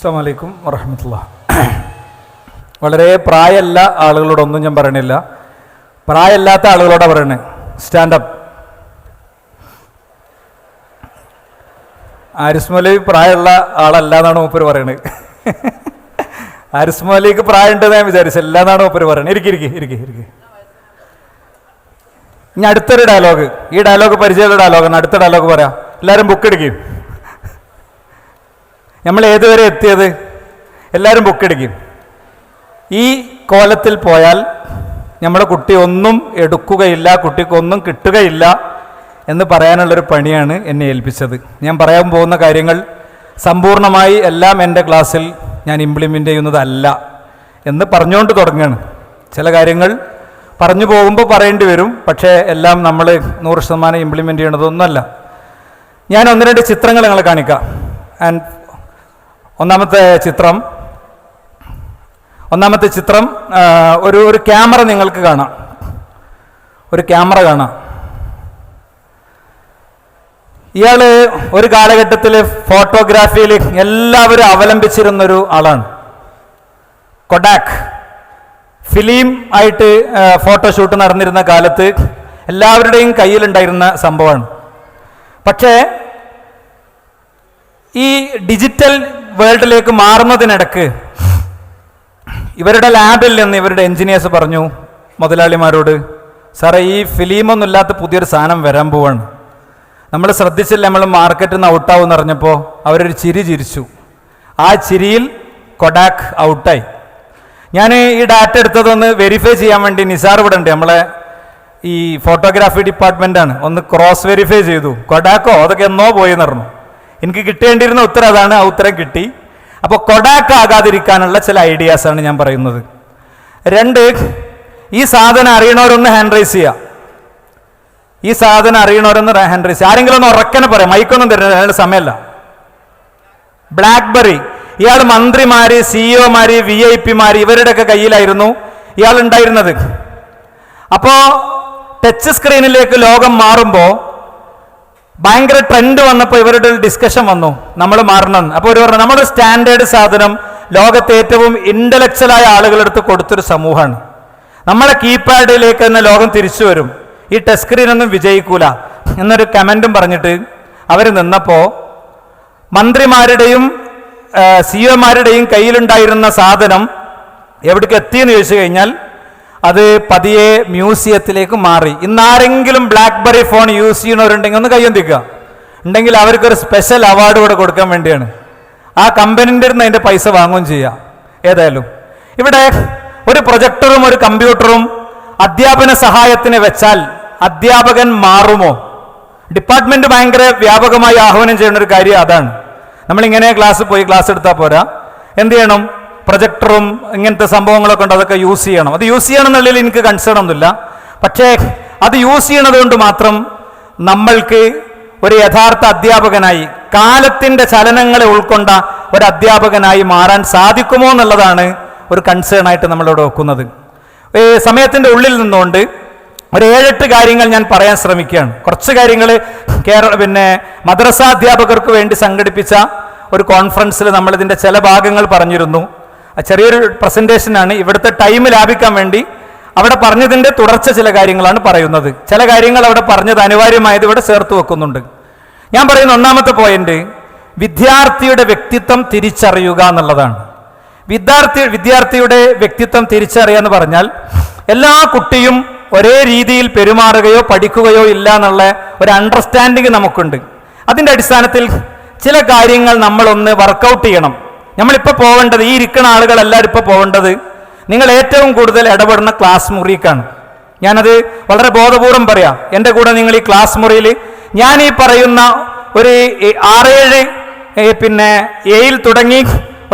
അസ്സാം വലൈക്കും വറഹമത്തുള്ള വളരെ പ്രായമല്ല ആളുകളോടൊന്നും ഞാൻ പറയണില്ല. പ്രായമല്ലാത്ത ആളുകളോടാണ് പറയണേ. സ്റ്റാൻഡപ്പ് ആരിസ് മൗലവി പ്രായമുള്ള ആളല്ല എന്നാണ് മൂപ്പര് പറയണത് ആരിസ് മൗലിക്ക് പ്രായമുണ്ടെന്ന് ഞാൻ വിചാരിച്ചില്ല എന്നാണ് മൂപ്പര് പറയണത്. ഇരിക്കി ഇരിക്കി ഇരിക്കി ഇരിക്കി. ഇനി അടുത്തൊരു ഡയലോഗ് ഈ ഡയലോഗ് പരിചയമുള്ള ഡയലോഗാണ് അടുത്ത ഡയലോഗ് പറയാം. എല്ലാവരും ബുക്ക് എടുക്കും. നമ്മൾ ഏതുവരെ എത്തിയത്? എല്ലാവരും ബുക്കെടുക്കും. ഈ കോലത്തിൽ പോയാൽ നമ്മുടെ കുട്ടി ഒന്നും എടുക്കുകയില്ല കുട്ടിക്കൊന്നും കിട്ടുകയില്ല എന്ന് പറയാനുള്ളൊരു പണിയാണ് എന്നെ ഏൽപ്പിച്ചത്. ഞാൻ പറയാൻ പോകുന്ന കാര്യങ്ങൾ സമ്പൂർണമായി എല്ലാം എന്റെ ക്ലാസ്സിൽ ഞാൻ ഇംപ്ലിമെന്റ് ചെയ്യുന്നതല്ല എന്ന് പറഞ്ഞുകൊണ്ട് തുടങ്ങുകയാണ് ചില കാര്യങ്ങൾ പറഞ്ഞു പോകുമ്പോൾ പറയേണ്ടി വരും പക്ഷേ എല്ലാം നമ്മൾ നൂറ് ശതമാനം ഇംപ്ലിമെന്റ് ചെയ്യണതൊന്നുമല്ല ഞാൻ ഒന്ന് രണ്ട് ചിത്രങ്ങൾ നിങ്ങളെ കാണിക്കാം. ആൻഡ് ഒന്നാമത്തെ ചിത്രം ഒന്നാമത്തെ ചിത്രം ഒരു ഒരു ക്യാമറ നിങ്ങൾക്ക് കാണാം. ഒരു ക്യാമറ കാണാം. ഇയാൾ ഒരു കാലഘട്ടത്തിൽ ഫോട്ടോഗ്രാഫിയിൽ എല്ലാവരും അവലംബിച്ചിരുന്നൊരു ആളാണ്. കൊഡാക്ക് ഫിലിം ആയിട്ട് ഫോട്ടോ ഫോട്ടോഷൂട്ട് നടന്നിരുന്ന കാലത്ത് എല്ലാവരുടെയും കയ്യിലുണ്ടായിരുന്ന സംഭവമാണ്. പക്ഷേ ഈ ഡിജിറ്റൽ വേൾഡിലേക്ക് മാറുന്നതിനിടക്ക് ഇവരുടെ ലാബിൽ നിന്ന് ഇവരുടെ എൻജിനീയേഴ്സ് പറഞ്ഞു മുതലാളിമാരോട് സാറേ ഈ ഫിലിമൊന്നും ഇല്ലാത്ത പുതിയൊരു സാധനം വരാൻ പോവാണ്. നമ്മൾ ശ്രദ്ധിച്ചില്ല നമ്മൾ മാർക്കറ്റിൽ നിന്ന് ഔട്ടാവും എന്ന് പറഞ്ഞപ്പോൾ അവരൊരു ചിരി ചിരിച്ചു. ആ ചിരിയിൽ കൊഡാക്ക് ഔട്ടായി ഞാൻ ഈ ഡാറ്റ എടുത്തതൊന്ന് വെരിഫൈ ചെയ്യാൻ വേണ്ടി നിസാർ ഇവിടെ ഉണ്ട്. നമ്മളെ ഈ ഫോട്ടോഗ്രാഫി ഡിപ്പാർട്ട്മെന്റാണ് ഒന്ന് ക്രോസ് വെരിഫൈ ചെയ്തു. കൊഡാക്കോ അതൊക്കെ എന്നോ പോയി എന്ന് പറഞ്ഞു എനിക്ക് കിട്ടേണ്ടിയിരുന്ന ഉത്തരം അതാണ്. ആ ഉത്തരം കിട്ടി. അപ്പോൾ കൊടാക്ക് ആകാതിരിക്കാനുള്ള ചില ഐഡിയാസ് ആണ് ഞാൻ പറയുന്നത്. രണ്ട് ഈ സാധനം അറിയണവരൊന്ന് ഹാൻഡ് റൈസ് ചെയ്യുക ഈ സാധനം അറിയണവരൊന്ന് ഹാൻഡ് റൈസ് ചെയ്യുക ആരെങ്കിലും ഒന്ന് ഉറക്കനെ പറയാം. മൈക്കൊന്നും തരുന്നില്ല അതിനുള്ള സമയമല്ല. ബ്ലാക്ക്ബെറി ഇയാൾ മന്ത്രിമാര് സിഇഒമാര് വി ഐ പിമാര് ഇവരുടെയൊക്കെ കയ്യിലായിരുന്നു ഇയാൾ ഉണ്ടായിരുന്നത് അപ്പോൾ ടച്ച് സ്ക്രീനിലേക്ക് ലോകം മാറുമ്പോൾ ഭയങ്കര ട്രെൻഡ് വന്നപ്പോൾ ഇവരുടെ ഒരു ഡിസ്കഷൻ വന്നു. നമ്മൾ മാറണം. അപ്പോൾ ഒരു പറഞ്ഞു നമ്മുടെ സ്റ്റാൻഡേർഡ് സാധനം ലോകത്തെ ഏറ്റവും ഇന്റലക്ച്വലായ ആളുകളെടുത്ത് കൊടുത്തൊരു സമൂഹമാണ്. നമ്മളെ കീപാഡിലേക്ക് തന്നെ ലോകം തിരിച്ചു വരും. ഈ ടച്ച് സ്ക്രീനൊന്നും വിജയിക്കൂല. എന്നൊരു കമന്റും പറഞ്ഞിട്ട് അവർ നിന്നപ്പോൾ മന്ത്രിമാരുടെയും സി ഒമാരുടെയും കയ്യിലുണ്ടായിരുന്ന സാധനം എവിടേക്ക് എത്തിയെന്ന് ചോദിച്ചു കഴിഞ്ഞാൽ അത് പതിയെ മ്യൂസിയത്തിലേക്ക് മാറി. ഇന്ന് ആരെങ്കിലും ബ്ലാക്ക്ബെറി ഫോൺ യൂസ് ചെയ്യണവരുണ്ടെങ്കിൽ ഒന്ന് കയ്യൊന്തിക്കുക. ഉണ്ടെങ്കിൽ അവർക്കൊരു സ്പെഷ്യൽ അവാർഡ് കൂടെ കൊടുക്കാൻ വേണ്ടിയാണ്. ആ കമ്പനിന്റെ അടുത്ത് അതിന്റെ പൈസ വാങ്ങുകയും ചെയ്യാം. ഏതായാലും. ഇവിടെ ഒരു പ്രൊജക്ടറും ഒരു കമ്പ്യൂട്ടറും അധ്യാപന സഹായത്തിന് വെച്ചാൽ അധ്യാപകൻ മാറുമോ? ഡിപ്പാർട്ട്മെന്റ് ഭയങ്കര വ്യാപകമായി ആഹ്വാനം ചെയ്യുന്ന ഒരു കാര്യം അതാണ്. നമ്മളിങ്ങനെ ക്ലാസ് പോയി ക്ലാസ് എടുത്താൽ പോരാ. എന്ത് ചെയ്യണം? പ്രൊജക്ടറും ഇങ്ങനത്തെ സംഭവങ്ങളൊക്കെ ഉണ്ട് അതൊക്കെ യൂസ് ചെയ്യണം. അത് യൂസ് ചെയ്യണം എന്നുള്ളതിൽ എനിക്ക് കൺസേൺ ഒന്നുമില്ല. പക്ഷേ അത് യൂസ് ചെയ്യണത് കൊണ്ട് മാത്രം നമ്മൾക്ക് ഒരു യഥാർത്ഥ അധ്യാപകനായി കാലത്തിന്റെ ചലനങ്ങളെ ഉൾക്കൊണ്ട ഒരു അധ്യാപകനായി മാറാൻ സാധിക്കുമോ എന്നുള്ളതാണ് ഒരു കൺസേൺ ആയിട്ട് നമ്മളിവിടെ വെക്കുന്നത്. സമയത്തിന്റെ ഉള്ളിൽ നിന്നുകൊണ്ട് ഒരു ഏഴെട്ട് കാര്യങ്ങൾ ഞാൻ പറയാൻ ശ്രമിക്കുകയാണ്. കുറച്ച് കാര്യങ്ങൾ കേരള പിന്നെ മദ്രസാ അധ്യാപകർക്ക് വേണ്ടി സംഘടിപ്പിച്ച ഒരു കോൺഫറൻസിൽ നമ്മളിതിന്റെ ചില ഭാഗങ്ങൾ പറഞ്ഞിരുന്നു. ചെറിയൊരു പ്രസന്റേഷനാണ് ഇവിടുത്തെ ടൈം ലാഭിക്കാൻ വേണ്ടി അവിടെ പറഞ്ഞതിന്റെ തുടർച്ച ചില കാര്യങ്ങളാണ് പറയുന്നത്. ചില കാര്യങ്ങൾ അവിടെ പറഞ്ഞത് അനിവാര്യമായത് ഇവിടെ ചേർത്ത് വെക്കുന്നുണ്ട്. ഞാൻ പറയുന്ന ഒന്നാമത്തെ പോയിന്റ് വിദ്യാർത്ഥിയുടെ വ്യക്തിത്വം തിരിച്ചറിയുക എന്നുള്ളതാണ്. വിദ്യാർത്ഥി വിദ്യാർത്ഥിയുടെ വ്യക്തിത്വം തിരിച്ചറിയുക എന്ന് പറഞ്ഞാൽ എല്ലാ കുട്ടിയും ഒരേ രീതിയിൽ പെരുമാറുകയോ പഠിക്കുകയോ ഇല്ല എന്നുള്ള ഒരു അണ്ടർസ്റ്റാൻഡിങ് നമുക്കുണ്ട്. അതിന്റെ അടിസ്ഥാനത്തിൽ ചില കാര്യങ്ങൾ നമ്മളൊന്ന് വർക്കൗട്ട് ചെയ്യണം. നമ്മളിപ്പോൾ പോകേണ്ടത് ഈ ഇരിക്കുന്ന ആളുകളെല്ലാവരും ഇപ്പോൾ പോകേണ്ടത് നിങ്ങൾ ഏറ്റവും കൂടുതൽ ഇടപെടുന്ന ക്ലാസ് മുറിക്കാണ്. ഞാനത് വളരെ ബോധപൂർവം പറയാം. എന്റെ കൂടെ നിങ്ങൾ ഈ ക്ലാസ് മുറിയിൽ ഞാൻ ഈ പറയുന്ന ഒരു ആറ് ആറേഴ് പിന്നെ എയിൽ തുടങ്ങി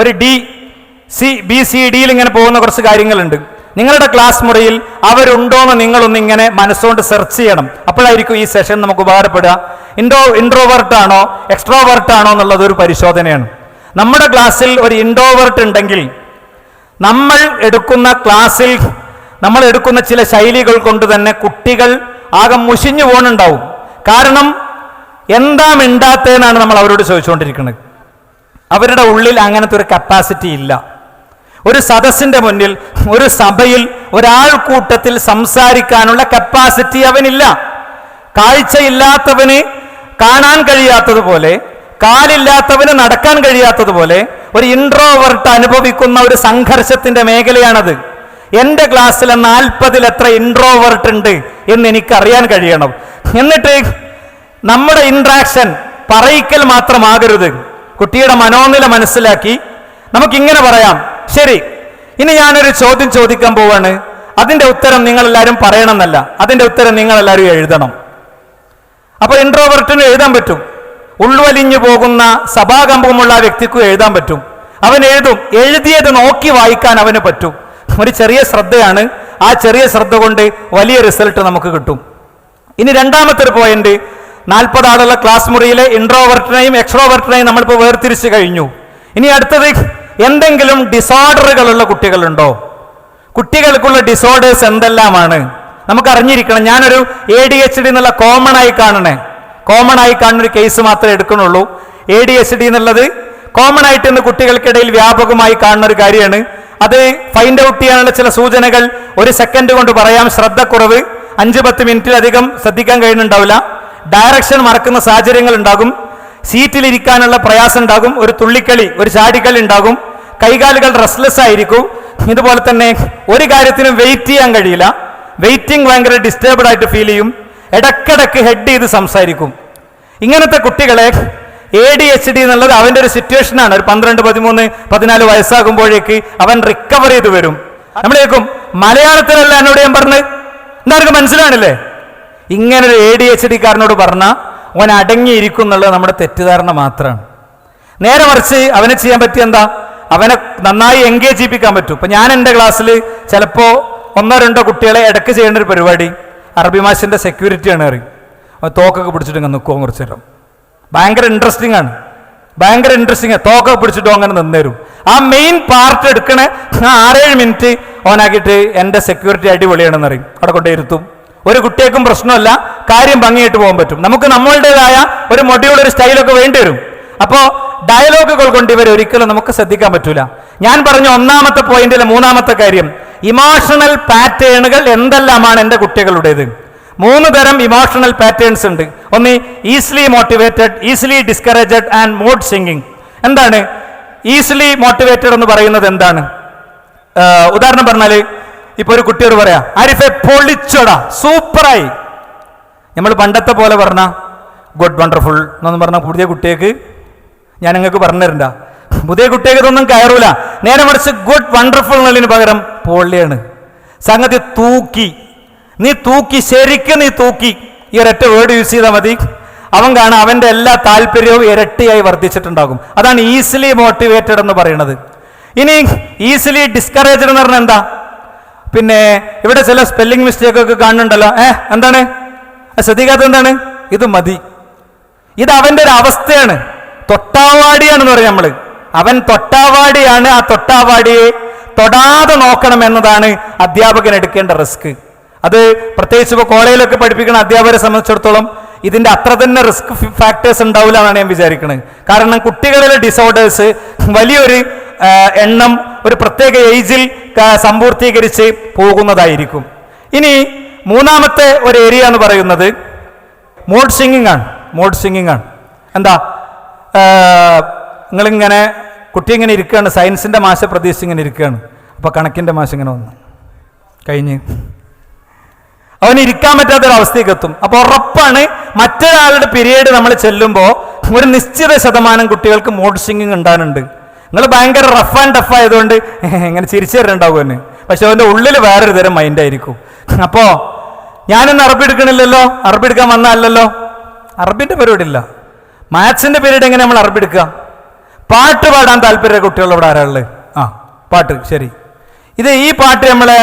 ഒരു ഡി സി ബി സി ഡിയിൽ ഇങ്ങനെ പോകുന്ന കുറച്ച് കാര്യങ്ങളുണ്ട്. നിങ്ങളുടെ ക്ലാസ് മുറിയിൽ അവരുണ്ടോയെന്ന് നിങ്ങളൊന്ന് ഇങ്ങനെ മനസ്സുകൊണ്ട് സെർച്ച് ചെയ്യണം. അപ്പോഴായിരിക്കും ഈ സെഷൻ നമുക്ക് ഉപകാരപ്പെടുക. ഇൻട്രോ ഇൻട്രോവേർട്ട് ആണോ എക്സ്ട്രോവേർട്ട് ആണോ എന്നുള്ളത് ഒരു പരിശോധനയാണ്. നമ്മുടെ ക്ലാസ്സിൽ ഒരു ഇൻഡോവേർട്ട് ഉണ്ടെങ്കിൽ നമ്മൾ എടുക്കുന്ന ക്ലാസ്സിൽ നമ്മൾ എടുക്കുന്ന ചില ശൈലികൾ കൊണ്ട് തന്നെ കുട്ടികൾ ആകെ മുഷിഞ്ഞു പോകുന്നുണ്ടാവും കാരണം എന്താ മിണ്ടാത്തേന്നാണ് നമ്മൾ അവരോട് ചോദിച്ചുകൊണ്ടിരിക്കുന്നത്. അവരുടെ ഉള്ളിൽ അങ്ങനത്തെ ഒരു കപ്പാസിറ്റി ഇല്ല. ഒരു സദസ്സിന്റെ മുന്നിൽ ഒരു സഭയിൽ ഒരാൾക്കൂട്ടത്തിൽ സംസാരിക്കാനുള്ള കപ്പാസിറ്റി അവനില്ല. കാഴ്ചയില്ലാത്തവന് കാണാൻ കഴിയാത്തതുപോലെ കാലില്ലാത്തവന് നടക്കാൻ കഴിയാത്തതുപോലെ ഒരു ഇൻട്രോവർട്ട് അനുഭവിക്കുന്ന ഒരു സംഘർഷത്തിന്റെ മേഖലയാണത്. എന്റെ ക്ലാസ്സിലെ നാൽപ്പതിൽ എത്ര ഇൻട്രോവർട്ട് ഉണ്ട് എന്ന് എനിക്ക് അറിയാൻ കഴിയണം. എന്നിട്ട് നമ്മുടെ ഇൻട്രാക്ഷൻ പറയിക്കൽ മാത്രമാകരുത്. കുട്ടിയുടെ മനോനില മനസ്സിലാക്കി നമുക്കിങ്ങനെ പറയാം. ശരി ഇനി ഞാനൊരു ചോദ്യം ചോദിക്കാൻ പോവാണ്. അതിന്റെ ഉത്തരം നിങ്ങൾ എല്ലാവരും പറയണമെന്നല്ല. അതിന്റെ ഉത്തരം നിങ്ങൾ എല്ലാവരും എഴുതണം അപ്പൊ ഇൻട്രോവർട്ടിന് എഴുതാൻ പറ്റും. ഉൾവലിഞ്ഞു പോകുന്ന സഭാകമ്പമുള്ള ആ വ്യക്തിക്കും എഴുതാൻ പറ്റും. അവൻ എഴുതും. എഴുതിയത് നോക്കി വായിക്കാൻ അവന് പറ്റും. ഒരു ചെറിയ ശ്രദ്ധയാണ്. ആ ചെറിയ ശ്രദ്ധ കൊണ്ട് വലിയ റിസൾട്ട് നമുക്ക് കിട്ടും. ഇനി രണ്ടാമത്തെ ഒരു പോയിന്റ് നാൽപ്പത് ആളുള്ള ക്ലാസ് മുറിയിലെ ഇൻട്രോവർട്ടിനെയും എക്സ്ട്രോവർട്ടിനെയും നമ്മളിപ്പോൾ വേർതിരിച്ചു കഴിഞ്ഞു. ഇനി അടുത്തത് എന്തെങ്കിലും ഡിസോർഡറുകളുള്ള കുട്ടികളുണ്ടോ? കുട്ടികൾക്കുള്ള ഡിസോർഡേഴ്സ് എന്തെല്ലാമാണ്? നമുക്ക് അറിഞ്ഞിരിക്കണം ഞാനൊരു എ ഡി എച്ച് ഡി എന്നുള്ള കോമൺ ആയി കാണണേ. കോമൺ ആയി കാണുന്ന ഒരു കേസ് മാത്രമേ എടുക്കണുള്ളൂ എ ഡി എസ് ഡി എന്നുള്ളത് കോമൺ ആയിട്ട് ഇന്ന് കുട്ടികൾക്കിടയിൽ വ്യാപകമായി കാണുന്ന ഒരു കാര്യമാണ്. അത് ഫൈൻഡ് ഔട്ട് ചെയ്യാനുള്ള ചില സൂചനകൾ ഒരു സെക്കൻഡ് കൊണ്ട് പറയാം. ശ്രദ്ധക്കുറവ്. അഞ്ച് പത്ത് മിനിറ്റിലധികം ശ്രദ്ധിക്കാൻ കഴിയുന്നുണ്ടാവില്ല. ഡയറക്ഷൻ മറക്കുന്ന സാഹചര്യങ്ങൾ ഉണ്ടാകും. സീറ്റിലിരിക്കാനുള്ള പ്രയാസം ഉണ്ടാകും. ഒരു തുള്ളിക്കളി ഒരു ചാടിക്കളി ഉണ്ടാകും. കൈകാലുകൾ റെസ്ലെസ് ആയിരിക്കും. ഇതുപോലെ തന്നെ ഒരു കാര്യത്തിനും വെയിറ്റ് ചെയ്യാൻ കഴിയില്ല. വെയിറ്റിംഗ് ഭയങ്കര ഡിസ്റ്റർബ്ഡ് ആയിട്ട് ഫീൽ ചെയ്യും. ഇടക്കിടക്ക് ഹെഡ് ചെയ്ത് സംസാരിക്കും. ഇങ്ങനത്തെ കുട്ടികളെ എ ഡി എച്ച് ഡി എന്നുള്ളത് അവന്റെ ഒരു സിറ്റുവേഷനാണ് ഒരു പന്ത്രണ്ട് പതിമൂന്ന് പതിനാല് വയസ്സാകുമ്പോഴേക്ക് അവൻ റിക്കവർ ചെയ്ത് വരും. നമ്മൾ കേൾക്കും മലയാളത്തിലല്ല എന്നോട് ഞാൻ എന്താർക്ക് മനസ്സിലാണില്ലേ ഇങ്ങനെ ഒരു എ ഡി എച്ച് ഡിക്കാരനോട് പറഞ്ഞാൽ അവൻ അടങ്ങിയിരിക്കും എന്നുള്ളത് നമ്മുടെ തെറ്റിദ്ധാരണ മാത്രമാണ്. നേരെ മറിച്ച് അവന് ചെയ്യാൻ പറ്റിയ എന്താ? അവനെ നന്നായി എൻഗേജ് ചെയ്യിപ്പിക്കാൻ പറ്റും. ഇപ്പം ഞാൻ എന്റെ ക്ലാസ്സിൽ ചിലപ്പോൾ ഒന്നോ രണ്ടോ കുട്ടികളെ ഇടയ്ക്ക് ചെയ്യേണ്ട ഒരു പരിപാടി. അറബി മാഷിന്റെ സെക്യൂരിറ്റിയാണ് അറിയും തോക്കൊക്കെ പിടിച്ചിട്ട് ഇങ്ങനെ നിൽക്കുമോ കുറച്ച് നേരം. ഭയങ്കര ഇൻട്രസ്റ്റിംഗ് ആണ്. ഭയങ്കര ഇൻട്രസ്റ്റിംഗ് തോക്കൊക്കെ പിടിച്ചിട്ടോ അങ്ങനെ നിന്നേരും. ആ മെയിൻ പാർട്ട് എടുക്കണ ആ ആറേഴ് മിനിറ്റ് ഓനാക്കിയിട്ട് എന്റെ സെക്യൂരിറ്റി അടിപൊളിയാണെന്ന് അറിയും അവിടെ കൊണ്ടിരുത്തും ഒരു കുട്ടിയേക്കും പ്രശ്നമല്ല. കാര്യം ഭംഗിയായിട്ട് പോകാൻ പറ്റും. നമുക്ക് നമ്മളുടേതായ ഒരു മൊഡ്യൂൾ ഒരു സ്റ്റൈലൊക്കെ വേണ്ടി വരും. അപ്പോൾ ഡയലോഗുകൾ കൊണ്ട് ഇവർ ഒരിക്കലും നമുക്ക് ശ്രദ്ധിക്കാൻ പറ്റൂല. ഞാൻ പറഞ്ഞ ഒന്നാമത്തെ പോയിന്റിലെ മൂന്നാമത്തെ കാര്യം. ഇമോഷണൽ പാറ്റേണുകൾ എന്തെല്ലാമാണ് എന്റെ കുട്ടികളുടേത്? മൂന്ന് തരം ഇമോഷണൽ പാറ്റേൺസ് ഉണ്ട്. ഒന്ന് easily motivated easily discouraged and mood swinging എന്താണ്? ഈസിലി മോട്ടിവേറ്റഡ് എന്ന് പറയുന്നത് എന്താണ്? ഉദാഹരണം പറഞ്ഞാൽ ഇപ്പൊ ഒരു കുട്ടിയോട് പറയാ ആരിഫെ പൊളിച്ചോടാ സൂപ്പറായി. നമ്മൾ പണ്ടത്തെ പോലെ പറഞ്ഞ ഗുഡ് വണ്ടർഫുൾ എന്നൊന്നും പറഞ്ഞ പുതിയ കുട്ടിയേക്ക് ഞാൻ നിങ്ങൾക്ക് പറഞ്ഞുതരണ്ട. പുതിയ കുട്ടികൾക്ക് ഇതൊന്നും കയറൂല. നേരെ മറിച്ച് ഗുഡ് വണ്ടർഫുൾ എന്നുള്ളതിന് പകരം പൊള്ളിയാണ്. സംഗതി തൂക്കി. നീ തൂക്കി ശരിക്കും നീ തൂക്കി. ഈ ഒരൊറ്റ വേർഡ് യൂസ് ചെയ്താൽ മതി. അവൻ കാണാൻ അവന്റെ എല്ലാ താല്പര്യവും ഇരട്ടിയായി വർദ്ധിച്ചിട്ടുണ്ടാകും. അതാണ് ഈസിലി മോട്ടിവേറ്റഡ് എന്ന് പറയുന്നത്. ഇനി ഈസിലി ഡിസ്കറേജഡ് എന്ന് പറഞ്ഞാൽ എന്താ? പിന്നെ ഇവിടെ ചില സ്പെല്ലിംഗ് മിസ്റ്റേക്ക് ഒക്കെ കാണുന്നുണ്ടല്ലോ. ഏ എന്താണ്? ശ്രദ്ധിക്കാത്ത എന്താണ്? ഇത് മതി. ഇത് അവന്റെ ഒരു അവസ്ഥയാണ്. തൊട്ടാവാടിയാണെന്ന് പറയാം നമ്മൾ. അവൻ തൊട്ടാവാടിയാണ്. ആ തൊട്ടാവാടിയെ തൊടാതെ നോക്കണം എന്നതാണ് അധ്യാപകൻ എടുക്കേണ്ട റിസ്ക്. അത് പ്രത്യേകിച്ച് ഇപ്പോൾ കോളേജിലൊക്കെ പഠിപ്പിക്കുന്ന അധ്യാപകരെ സംബന്ധിച്ചിടത്തോളം ഇതിന്റെ അത്ര തന്നെ റിസ്ക് ഫാക്ടേഴ്സ് ഉണ്ടാവില്ല എന്നാണ് ഞാൻ വിചാരിക്കുന്നത് കാരണം കുട്ടികളിലെ ഡിസോർഡേഴ്സ് വലിയൊരു എണ്ണം ഒരു പ്രത്യേക ഏജിൽ സമ്പൂർത്തീകരിച്ച് പോകുന്നതായിരിക്കും. ഇനി മൂന്നാമത്തെ ഒരു ഏരിയ എന്ന് പറയുന്നത് മോഡ് സിംഗിങ് ആണ് മോഡ് സിംഗിങ് ആണ് എന്താ നിങ്ങളിങ്ങനെ കുട്ടി ഇങ്ങനെ ഇരിക്കുകയാണ് സയൻസിന്റെ മാശ പ്രതീക്ഷിച്ച് ഇങ്ങനെ ഇരിക്കുകയാണ്. അപ്പോൾ കണക്കിന്റെ മാഷ് ഇങ്ങനെ വന്നു. കഴിഞ്ഞ്. അവന് ഇരിക്കാൻ പറ്റാത്തൊരവസ്ഥയ്ക്ക് എത്തും. അപ്പോൾ ഉറപ്പാണ് മറ്റൊരാളുടെ പീരീഡ് നമ്മൾ ചെല്ലുമ്പോൾ ഒരു നിശ്ചിത ശതമാനം കുട്ടികൾക്ക് മോഡ് സിംഗിങ് ഉണ്ടാകുന്നുണ്ട് നിങ്ങൾ ഭയങ്കര റഫ് ആൻഡ് ടഫ് ആയതുകൊണ്ട് ഇങ്ങനെ ചിരിച്ചു തരണ്ടാവും എന്നെ പക്ഷെ അവന്റെ ഉള്ളിൽ വേറൊരു തരം മൈൻഡ് ആയിരിക്കും. അപ്പോൾ ഞാനിന്ന് അറബി എടുക്കണില്ലല്ലോ? അറബി എടുക്കാൻ വന്നതല്ലല്ലോ? അറബിന്റെ പരിപാടി ഇല്ല മാത്സിന്റെ പീരീഡ് എങ്ങനെ നമ്മൾ അറബി എടുക്കുക? പാട്ട് പാടാൻ താല്പര്യ കുട്ടികളോട് ആരാളുള്ളത് ആ പാട്ട് ശരി. ഇത് ഈ പാട്ട് നമ്മളെ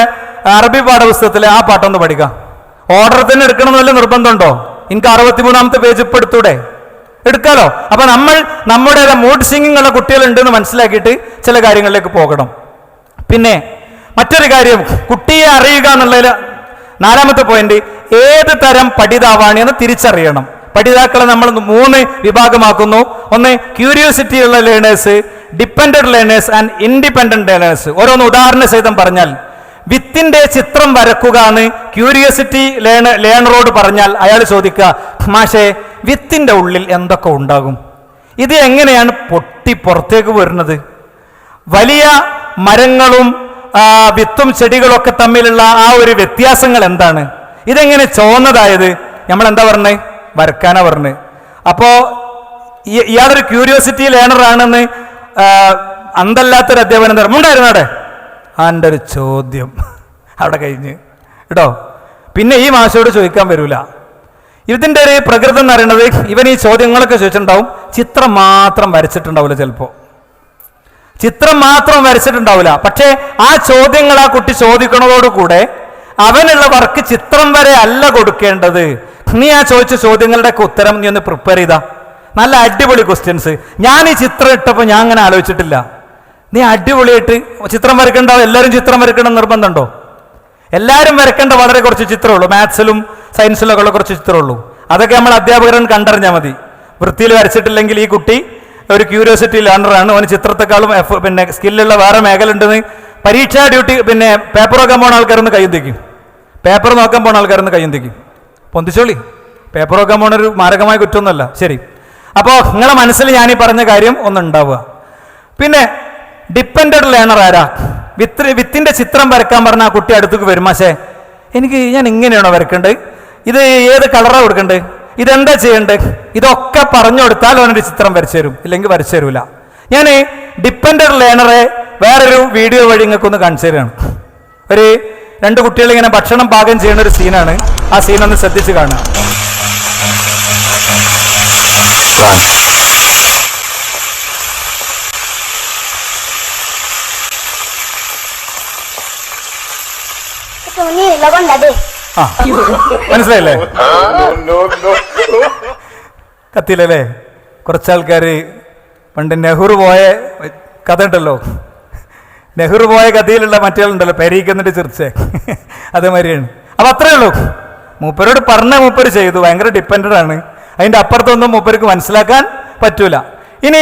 അറബി പാഠപുസ്തകത്തിലെ ആ പാട്ടൊന്ന് പഠിക്കാം. ഓർഡർ തന്നെ എടുക്കണം എന്ന് നിർബന്ധമുണ്ടോ? എനിക്ക് അറുപത്തിമൂന്നാമത്തെ പേജ് ഇപ്പൊ എടുത്തൂടെ? എടുക്കാലോ? അപ്പൊ നമ്മൾ നമ്മുടെ മൂഡ് സിംഗിങ് ഉള്ള കുട്ടികളുണ്ടെന്ന് മനസ്സിലാക്കിയിട്ട് ചില കാര്യങ്ങളിലേക്ക് പോകണം. പിന്നെ മറ്റൊരു കാര്യം കുട്ടിയെ അറിയുക എന്നുള്ളതിൽ നാലാമത്തെ പോയിന്റ് ഏത് തരം പഠിതാവാണ് എന്ന് തിരിച്ചറിയണം. പഠിതാക്കളെ നമ്മൾ മൂന്ന് വിഭാഗമാക്കുന്നു. ഒന്ന് ക്യൂരിയോസിറ്റി ഉള്ള learners dependent learners and independent learners ഓരോന്ന് ഉദാഹരണ സഹിതം പറഞ്ഞാൽ വിത്തിന്റെ ചിത്രം വരക്കുക എന്ന് ക്യൂരിയോസിറ്റി ലേണ ലേണറോട് പറഞ്ഞാൽ അയാൾ ചോദിക്കുക മാഷേ വിത്തിന്റെ ഉള്ളിൽ എന്തൊക്കെ ഉണ്ടാകും? ഇത് എങ്ങനെയാണ് പൊട്ടി പുറത്തേക്ക് വരുന്നത്? വലിയ മരങ്ങളും വിത്തും ചെടികളും ഒക്കെ തമ്മിലുള്ള ആ ഒരു വ്യത്യാസങ്ങൾ എന്താണ്? ഇതെങ്ങനെ ചോന്നതായത്? നമ്മൾ എന്താ പറഞ്ഞത് വരക്കാനാ പറഞ്ഞത് അപ്പോൾ ഇയാളൊരു ക്യൂരിയോസിറ്റി ലേണറാണെന്ന് അന്തല്ലാത്തൊരു അധ്യാപനം തരം ഉണ്ടായിരുന്നു അവിടെ? എന്റെ ഒരു ചോദ്യം. അവിടെ കഴിഞ്ഞ്. കേട്ടോ? പിന്നെ ഈ മാഷോട് ചോദിക്കാൻ വരൂല. ഇതിന്റെ ഒരു പ്രകൃതം എന്ന് പറയുന്നത് ഇവൻ ഈ ചോദ്യങ്ങളൊക്കെ ചോദിച്ചിട്ടുണ്ടാവും. ചിത്രം മാത്രം വരച്ചിട്ടുണ്ടാവില്ല ചിലപ്പോൾ ചിത്രം മാത്രം വരച്ചിട്ടുണ്ടാവില്ല. പക്ഷേ ആ ചോദ്യങ്ങൾ ആ കുട്ടി ചോദിക്കണതോടുകൂടെ അവനുള്ള വർക്ക് ചിത്രം വരെ അല്ല കൊടുക്കേണ്ടത്. നീ ആ ചോദിച്ച ചോദ്യങ്ങളുടെ ഒക്കെ ഉത്തരം നീ ഒന്ന് പ്രിപ്പയർ ചെയ്താ. നല്ല അടിപൊളി ക്വസ്റ്റ്യൻസ് ഞാൻ ഈ ചിത്രം ഇട്ടപ്പോൾ ഞാൻ അങ്ങനെ ആലോചിച്ചിട്ടില്ല. നീ അടിപൊളിയായിട്ട് ചിത്രം വരയ്ക്കണ്ടോ എല്ലാവരും ചിത്രം വരയ്ക്കണം നിർബന്ധമുണ്ടോ? എല്ലാവരും വരയ്ക്കേണ്ട വളരെ കുറച്ച് ചിത്രമുള്ളൂ മാത്സിലും സയൻസിലൊക്കെ ഉള്ള കുറച്ച് ചിത്രമുള്ളൂ അതൊക്കെ നമ്മൾ അധ്യാപകരൻ കണ്ടറിഞ്ഞാൽ മതി. വൃത്തിയിൽ വരച്ചിട്ടില്ലെങ്കിൽ ഈ കുട്ടി ഒരു ക്യൂരിയോസിറ്റി ലേണറാണ് അവന് ചിത്രത്തെക്കാളും എഫ് പിന്നെ സ്കില്ലുള്ള വേറെ മേഖല ഉണ്ടെന്ന് പരീക്ഷാ ഡ്യൂട്ടി പിന്നെ പേപ്പർ നോക്കാൻ പോണ ആൾക്കാരൊന്ന് കയ്യും പേപ്പർ നോക്കാൻ പോണ ആൾക്കാരൊന്ന് കയ്യും പൊന്തിച്ചോളി. പോണ ഒരു മാരകമായ കുറ്റമൊന്നുമല്ല. ശരി. അപ്പോൾ നിങ്ങളെ മനസ്സിൽ ഞാൻ ഈ പറഞ്ഞ കാര്യം ഒന്നുണ്ടാവുക. പിന്നെ ഡിപ്പെൻഡഡ് ലേണർ ആരാ? വിത്ത് വിത്തിന്റെ ചിത്രം വരക്കാൻ പറഞ്ഞ ആ കുട്ടി അടുത്തേക്ക് വരും. പക്ഷേ എനിക്ക് ഞാൻ ഇങ്ങനെയാണോ വരക്കേണ്ടത് ഇത് ഏത് കളറാണ് കൊടുക്കേണ്ടത് ഇതെന്താ ചെയ്യേണ്ടത് ഇതൊക്കെ പറഞ്ഞു കൊടുത്താൽ അവനൊരു ചിത്രം വരച്ചു തരും. ഇല്ലെങ്കിൽ വരച്ചു തരൂല. ഞാൻ ഡിപ്പെൻഡഡ് ലേണറെ വേറൊരു വീഡിയോ വഴി നിങ്ങൾക്കൊന്ന് കാണിച്ചു തരികയാണ് ഒരു രണ്ട് കുട്ടികൾ ഇങ്ങനെ ഭക്ഷണം പാകം ചെയ്യുന്ന ഒരു സീനാണ്. ആ സീൻ ഒന്ന് ശ്രദ്ധിച്ച് കാണുക. മനസ്സിലായില്ലേ. കത്തിയില്ലല്ലേ? കുറച്ചാൾക്കാർ പണ്ട് നെഹ്റു പോയ കഥ ഉണ്ടല്ലോ. നെഹ്റു പോയ ഗതിയിലുള്ള മറ്റേളുണ്ടല്ലോ പെരീക്കുന്നിട്ട് ചിരിച്ചേ. അതേമാതിരിയാണ്. അപ്പം അത്രയേ ഉള്ളൂ. മൂപ്പരോട് പറഞ്ഞ മൂപ്പര് ചെയ്തു ഭയങ്കര ഡിപ്പെൻഡന്റ് ആണ്. അതിന്റെ അപ്പുറത്തൊന്നും മൂപ്പർക്ക് മനസ്സിലാക്കാൻ പറ്റൂല. ഇനി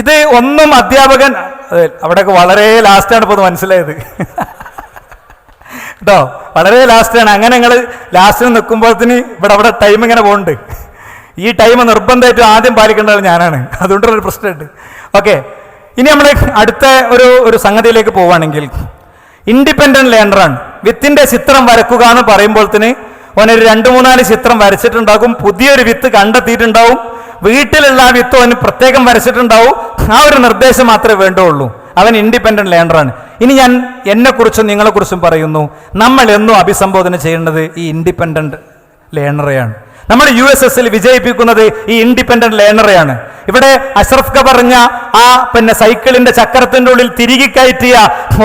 ഇത് ഒന്നും അധ്യാപകൻ അവിടെ അവിടെയൊക്കെ വളരെ ലാസ്റ്റാണ് ഇപ്പോൾ മനസ്സിലായത്. കേട്ടോ വളരെ ലാസ്റ്റാണ് അങ്ങനെ ഞങ്ങൾ ലാസ്റ്റിന് നിൽക്കുമ്പോഴത്തേന് ഇവിടെ അവിടെ ടൈം ഇങ്ങനെ പോകുന്നുണ്ട് ഈ ടൈം നിർബന്ധമായിട്ടും ആദ്യം പാലിക്കേണ്ടത് ഞാനാണ്. അതുകൊണ്ടൊരു പ്രശ്നമുണ്ട്. ഓക്കെ ഇനി നമ്മൾ അടുത്ത ഒരു ഒരു സംഗതിയിലേക്ക് പോവുകയാണെങ്കിൽ ഇൻഡിപെൻഡന്റ് ലേണറാണ് വിത്തിന്റെ ചിത്രം വരക്കുക എന്ന് പറയുമ്പോഴത്തേന് ഓനൊരു രണ്ട് മൂന്നാൽ ചിത്രം വരച്ചിട്ടുണ്ടാകും. പുതിയൊരു വിത്ത് കണ്ടെത്തിയിട്ടുണ്ടാവും. വീട്ടിലുള്ള ആ വിത്ത് അവന് പ്രത്യേകം വരച്ചിട്ടുണ്ടാവും. ആ ഒരു നിർദ്ദേശം മാത്രമേ വേണ്ടുള്ളൂ. അവൻ ഇൻഡിപെൻഡന്റ് ലേണറാണ് ഇനി ഞാൻ എന്നെക്കുറിച്ചും നിങ്ങളെക്കുറിച്ചും പറയുന്നു. നമ്മൾ എന്നും അഭിസംബോധന ചെയ്യേണ്ടത് ഈ ഇൻഡിപെൻഡന്റ് ലേണറെയാണ് നമ്മൾ യു എസ് എസിൽ വിജയിപ്പിക്കുന്നത് ഈ ഇൻഡിപെൻഡന്റ് ലേണറെയാണ്. ഇവിടെ അഷ്റഫ് പറഞ്ഞ ആ പിന്നെ സൈക്കിളിന്റെ ചക്രത്തിന്റെ ഉള്ളിൽ തിരികെ കയറ്റിയ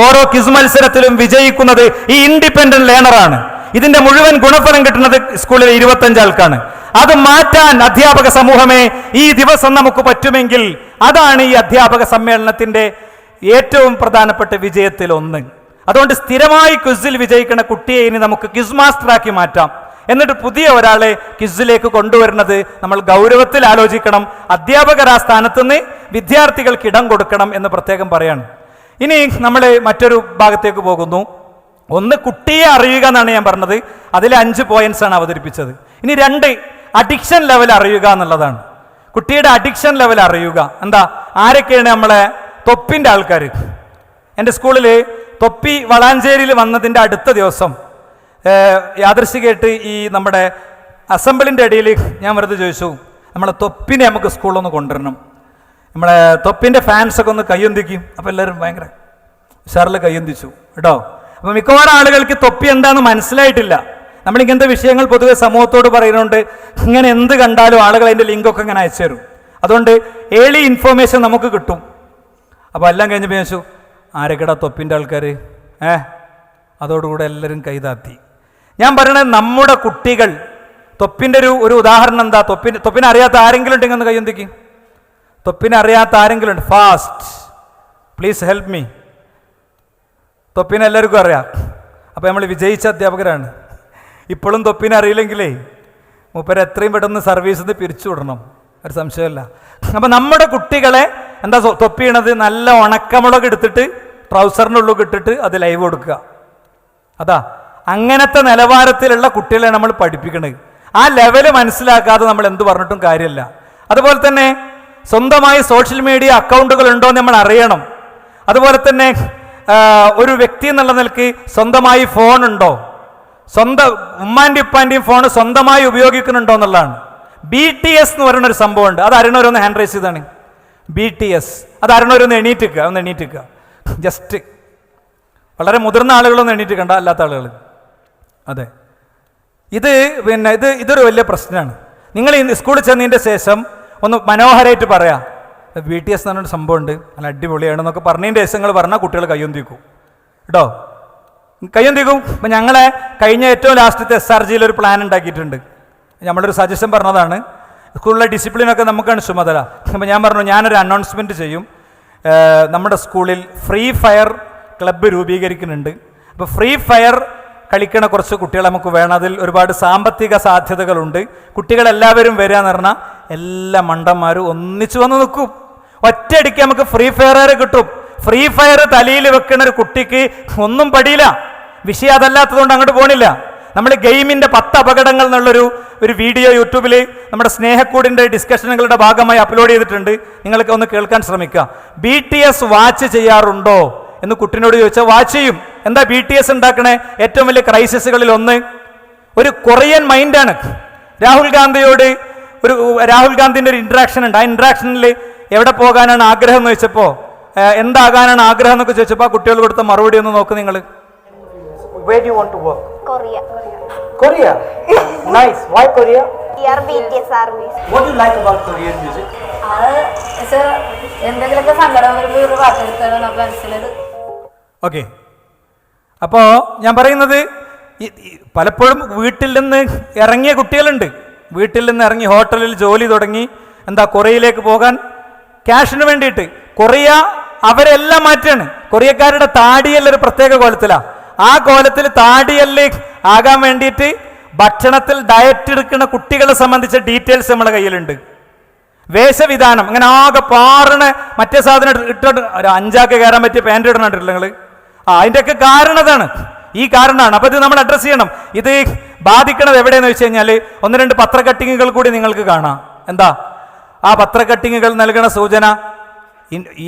ഓരോ ക്വിസ് മത്സരത്തിലും വിജയിക്കുന്നത് ഈ ഇൻഡിപെൻഡന്റ് ലേണറാണ്. ഇതിന്റെ മുഴുവൻ ഗുണഫലം കിട്ടുന്നത് സ്കൂളിലെ ഇരുപത്തഞ്ച് ആൾക്കാണ്. അത് മാറ്റാൻ അധ്യാപക സമൂഹമേ ഈ ദിവസം നമുക്ക് പറ്റുമെങ്കിൽ അതാണ് ഈ അധ്യാപക സമ്മേളനത്തിന്റെ ഏറ്റവും പ്രധാനപ്പെട്ട വിജയത്തിൽ ഒന്ന് അതുകൊണ്ട് സ്ഥിരമായി ക്വിസിൽ വിജയിക്കുന്ന കുട്ടിയെ ഇനി നമുക്ക് ക്വിസ് മാസ്റ്ററാക്കി മാറ്റാം. എന്നിട്ട് പുതിയ ഒരാളെ ക്വിസിലേക്ക് കൊണ്ടുവരുന്നത് നമ്മൾ ഗൗരവത്തിൽ ആലോചിക്കണം. അധ്യാപകർ ആ സ്ഥാനത്ത് നിന്ന് വിദ്യാർത്ഥികൾക്ക് ഇടം കൊടുക്കണം എന്ന് പ്രത്യേകം പറയാണ്. ഇനി നമ്മൾ മറ്റൊരു ഭാഗത്തേക്ക് പോകുന്നു. ഒന്ന് കുട്ടിയെ അറിയുക എന്നാണ് ഞാൻ പറഞ്ഞത്. അതിൽ അഞ്ച് പോയിന്റ്സ് ആണ് അവതരിപ്പിച്ചത്. ഇനി രണ്ട് അഡിക്ഷൻ ലെവൽ അറിയുക എന്നുള്ളതാണ്. കുട്ടിയുടെ അഡിക്ഷൻ ലെവൽ അറിയുക. എന്താ? ആരൊക്കെയാണ് നമ്മളെ തൊപ്പിന്റെ ആൾക്കാർ എന്റെ സ്കൂളിൽ തൊപ്പി വളാഞ്ചേരിയിൽ വന്നതിന്റെ അടുത്ത ദിവസം ഏഹ്, യാദൃശ്ചികമായിട്ട് ഈ നമ്മുടെ അസംബ്ലിന്റെ ഇടയിൽ ഞാൻ വെറുതെ ചോദിച്ചു നമ്മളെ തൊപ്പിനെ നമുക്ക് സ്കൂളിലൊന്ന് കൊണ്ടുവരണം. നമ്മളെ തൊപ്പിന്റെ ഫാൻസൊക്കെ ഒന്ന് കയ്യൊന്തിക്കും അപ്പോൾ എല്ലാവരും ഭയങ്കര ഉഷാറിൽ കയ്യൊന്തിച്ചു കേട്ടോ? അപ്പോൾ മിക്കവാറും ആളുകൾക്ക് തൊപ്പി എന്താണെന്ന് മനസ്സിലായിട്ടില്ല. നമ്മൾ ഇങ്ങനത്തെ വിഷയങ്ങൾ പൊതുവെ സമൂഹത്തോട് പറയുന്നുണ്ട്. ഇങ്ങനെ എന്ത് കണ്ടാലും ആളുകൾ അതിന്റെ ലിങ്കൊക്കെ ഇങ്ങനെ അയച്ചു തരും. അതുകൊണ്ട് ഏളി ഇൻഫോർമേഷൻ നമുക്ക് കിട്ടും. അപ്പോൾ എല്ലാം കഴിഞ്ഞപ്പോൾ ചോദിച്ചു ആരൊക്കെടാ തൊപ്പിന്റെ ആൾക്കാർ ഏ? അതോടുകൂടെ എല്ലാവരും കൈതാത്തി. ഞാൻ പറയണത് നമ്മുടെ കുട്ടികൾ തൊപ്പിന്റെ ഒരു ഒരു ഉദാഹരണം എന്താ? തൊപ്പിന് തൊപ്പിനെ അറിയാത്ത ആരെങ്കിലും ഉണ്ടെങ്കിൽ ഒന്ന് കയ്യൊന്തിക്ക് തൊപ്പിനെ അറിയാത്ത ആരെങ്കിലും ഉണ്ട്? ഫാസ്റ്റ് പ്ലീസ് ഹെൽപ്പ് മീ തൊപ്പിനെ എല്ലാവർക്കും അറിയാം. അപ്പോൾ നമ്മൾ വിജയിച്ച അധ്യാപകരാണ്. ഇപ്പോഴും തൊപ്പിനെ അറിയില്ലെങ്കിലേ മൂപ്പര് എത്രയും പെട്ടെന്ന് സർവീസിൽ നിന്ന് പിരിച്ചു വിടണം. ഒരു സംശയമല്ല. അപ്പം നമ്മുടെ കുട്ടികളെ എന്താ തൊപ്പി തൊപ്പിയണത് നല്ല ഉണക്കമുളക് എടുത്തിട്ട് ട്രൗസറിനുള്ളിൽ ഇട്ടിട്ട് അത് ലൈവ് കൊടുക്കുക. അതാ. അങ്ങനത്തെ നിലവാരത്തിലുള്ള കുട്ടികളെ നമ്മൾ പഠിപ്പിക്കുന്നത് ആ ലെവൽ മനസ്സിലാക്കാതെ നമ്മൾ എന്ത് പറഞ്ഞിട്ടും കാര്യമില്ല അതുപോലെ തന്നെ സ്വന്തമായി സോഷ്യൽ മീഡിയ അക്കൗണ്ടുകൾ ഉണ്ടോ എന്ന് നമ്മൾ അറിയണം. അതുപോലെ തന്നെ ഒരു വ്യക്തി എന്നുള്ള നിലയ്ക്ക് സ്വന്തമായി ഫോൺ ഉണ്ടോ? സ്വന്തം ഉമ്മാന്റെ ഉപ്പാന്റെയും ഫോൺ സ്വന്തമായി ഉപയോഗിക്കുന്നുണ്ടോ എന്നുള്ളതാണ്. ബി ടി എസ് എന്ന് പറയുന്ന ഒരു സംഭവമുണ്ട്. അത് അരുണോരൊന്ന് ഹാൻഡ് റൈസ് ചെയ്താണ് ബി ടി എസ് അത് അരുണോരൊന്ന് എണീറ്റിക്കുക ഒന്ന് എണീറ്റിക്കുക ജസ്റ്റ് വളരെ മുതിർന്ന ആളുകളൊന്നും എണീറ്റിക്കണ്ട അല്ലാത്ത ആളുകൾ അതെ. ഇത് പിന്നെ ഇത് ഇതൊരു വലിയ പ്രശ്നമാണ്. നിങ്ങൾ സ്കൂളിൽ ചെന്നതിന്റെ ശേഷം ഒന്ന് മനോഹരമായിട്ട് പറയാം. ബി ടി എസ് എന്ന് പറഞ്ഞൊരു സംഭവമുണ്ട്. നല്ല അടിപൊളിയാണെന്നൊക്കെ പറഞ്ഞതിന്റെ ശേഷം നിങ്ങൾ പറഞ്ഞാൽ കുട്ടികൾ കയ്യൊന്തിക്കും കേട്ടോ? കയ്യൊന്തിക്കും ഇപ്പം ഞങ്ങളെ കഴിഞ്ഞ ഏറ്റവും ലാസ്റ്റത്തെ എസ് ആർ ജിയിൽ ഒരു പ്ലാൻ ഉണ്ടാക്കിയിട്ടുണ്ട്. നമ്മളൊരു സജഷൻ പറഞ്ഞതാണ്. സ്കൂളിലെ ഡിസിപ്ലിനൊക്കെ നമുക്കാണ് ചുമതല. അപ്പം ഞാൻ പറഞ്ഞു ഞാനൊരു അനൗൺസ്മെന്റ് ചെയ്യും. നമ്മുടെ സ്കൂളിൽ ഫ്രീ ഫയർ ക്ലബ്ബ് രൂപീകരിക്കുന്നുണ്ട്. അപ്പോൾ ഫ്രീ ഫയർ കളിക്കണ കുറച്ച് കുട്ടികൾ നമുക്ക് വേണം. അതിൽ ഒരുപാട് സാമ്പത്തിക സാധ്യതകളുണ്ട്. കുട്ടികളെല്ലാവരും വരിക എന്ന് പറഞ്ഞാൽ എല്ലാ മണ്ടന്മാരും ഒന്നിച്ചു വന്ന് നിൽക്കും. ഒറ്റയടിക്ക് നമുക്ക് ഫ്രീ ഫയർ കിട്ടും. ഫ്രീ ഫയർ തലയിൽ വെക്കുന്ന ഒരു കുട്ടിക്ക് ഒന്നും പടിയില്ല വിഷയം അതല്ലാത്തതുകൊണ്ട് അങ്ങോട്ട് പോണില്ല. നമ്മൾ ഗെയിമിന്റെ പത്ത് അപകടങ്ങൾ എന്നുള്ളൊരു ഒരു വീഡിയോ യൂട്യൂബിൽ നമ്മുടെ സ്നേഹക്കൂടിന്റെ ഡിസ്കഷനുകളുടെ ഭാഗമായി അപ്ലോഡ് ചെയ്തിട്ടുണ്ട്. നിങ്ങൾക്ക് ഒന്ന് കേൾക്കാൻ ശ്രമിക്കുക ബി വാച്ച് ചെയ്യാറുണ്ടോ എന്ന് കുട്ടിനോട് ചോദിച്ചാൽ വാച്ച് ചെയ്യും. എന്താ ബി ടി എസ് ഉണ്ടാക്കണേ ഏറ്റവും വലിയ ക്രൈസിസുകളിൽ ഒന്ന് ഒരു കൊറിയൻ മൈൻഡാണ് രാഹുൽ ഗാന്ധിയോട് ഒരു രാഹുൽ ഗാന്ധിന്റെ ഒരു ഇൻട്രാക്ഷൻ ഉണ്ട് ആ ഇൻട്രാക്ഷനിൽ എവിടെ പോകാനാണ് ആഗ്രഹം എന്ന് ചോദിച്ചപ്പോൾ എന്താകാനാണ് ആഗ്രഹം എന്നൊക്കെ ചോദിച്ചപ്പോൾ ആ കുട്ടികൾ കൊടുത്ത മറുപടി ഒന്ന് നോക്ക് നിങ്ങൾ Where do you want to work? Korea. Korea. nice. Why Korea? Here BTS armies. What do you like about Korean music? അത് വെച്ചാ എന്തെങ്കിലുമൊക്കെ സങ്കടം വരുമ്പോൾ ഒരു ഓക്കെ അപ്പോൾ ഞാൻ പറയുന്നത് പലപ്പോഴും വീട്ടിൽ നിന്ന് ഇറങ്ങിയ കുട്ടികളുണ്ട്. വീട്ടിൽ നിന്ന് ഇറങ്ങി ഹോട്ടലിൽ ജോലി തുടങ്ങി എന്താ കൊറിയയിലേക്ക് പോകാൻ ക്യാഷിന് വേണ്ടിയിട്ട്. കൊറിയ അവരെല്ലാം മാറ്റാണ്. കൊറിയക്കാരുടെ താടിയല്ല ഒരു പ്രത്യേക കോലത്തിലാണ് ആ കോലത്തിൽ താടിയല്ല് ആകാൻ വേണ്ടിയിട്ട് ഭക്ഷണത്തിൽ ഡയറ്റ് എടുക്കുന്ന കുട്ടികളെ സംബന്ധിച്ച ഡീറ്റെയിൽസ് നമ്മുടെ കയ്യിലുണ്ട്. വേഷവിധാനം അങ്ങനെ ആകെ പാറണ മറ്റേ സാധനം ഇട്ട് ഇട്ടിട്ട് ഒരു അഞ്ചാക്ക് കയറാൻ പറ്റിയ പാന്റ് ഇടണുണ്ടല്ലോ നിങ്ങൾ ആ അതിന്റെയൊക്കെ കാരണം അതാണ്. ഈ കാരണമാണ്. അപ്പോൾ ഇത് നമ്മൾ അഡ്രസ്സ് ചെയ്യണം. ഇത് ബാധിക്കണത് എവിടെയെന്ന് വെച്ച് കഴിഞ്ഞാൽ ഒന്ന് രണ്ട് പത്ര കട്ടിങ്ങുകൾ കൂടി നിങ്ങൾക്ക് കാണാം. എന്താ? ആ പത്ര കട്ടിങ്ങുകൾ നൽകണ സൂചന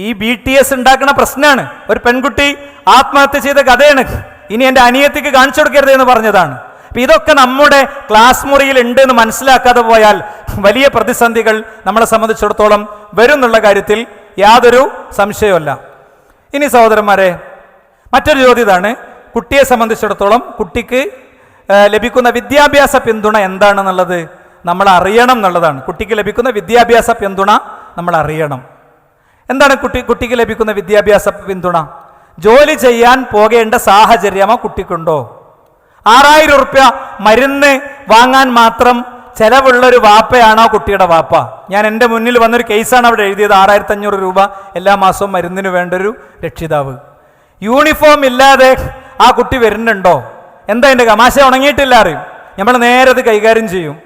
ഈ ബി ടി എസ് ഉണ്ടാക്കുന്ന പ്രശ്നമാണ് ഒരു പെൺകുട്ടി ആത്മഹത്യ ചെയ്ത കഥയാണ്. ഇനി എന്റെ അനിയത്തിക്ക് കാണിച്ചു കൊടുക്കരുത് എന്ന് പറഞ്ഞതാണ്. അപ്പൊ ഇതൊക്കെ നമ്മുടെ ക്ലാസ് മുറിയിൽ ഉണ്ട് എന്ന് മനസ്സിലാക്കാതെ പോയാൽ വലിയ പ്രതിസന്ധികൾ നമ്മളെ സംബന്ധിച്ചിടത്തോളം വരും എന്നുള്ള കാര്യത്തിൽ യാതൊരു സംശയമല്ല ഇനി സഹോദരന്മാരെ മറ്റൊരു ചോദ്യം ഇതാണ്. കുട്ടിയെ സംബന്ധിച്ചിടത്തോളം കുട്ടിക്ക് ലഭിക്കുന്ന വിദ്യാഭ്യാസ പിന്തുണ എന്താണെന്നുള്ളത് നമ്മൾ അറിയണം എന്നുള്ളതാണ്. കുട്ടിക്ക് ലഭിക്കുന്ന വിദ്യാഭ്യാസ പിന്തുണ നമ്മൾ അറിയണം. എന്താണ് കുട്ടി കുട്ടിക്ക് ലഭിക്കുന്ന വിദ്യാഭ്യാസ പിന്തുണ? ജോലി ചെയ്യാൻ പോകേണ്ട സാഹചര്യമോ കുട്ടിക്കുണ്ടോ? ആറായിരം ഉറുപ്യ മരുന്ന് വാങ്ങാൻ മാത്രം ചിലവുള്ള ഒരു വാപ്പയാണോ കുട്ടിയുടെ വാപ്പ? ഞാൻ എന്റെ മുന്നിൽ വന്നൊരു കേസാണ് അവിടെ എഴുതിയത്. ആറായിരത്തി അഞ്ഞൂറ് രൂപ എല്ലാ മാസവും മരുന്നിന് വേണ്ട ഒരു രക്ഷിതാവ്. യൂണിഫോം ഇല്ലാതെ ആ കുട്ടി വരുന്നുണ്ടോ? എന്താ എന്റെ കമാശ ഉണങ്ങിയിട്ടില്ല അറിയും. നമ്മൾ നേരെ അത് കൈകാര്യം ചെയ്യും.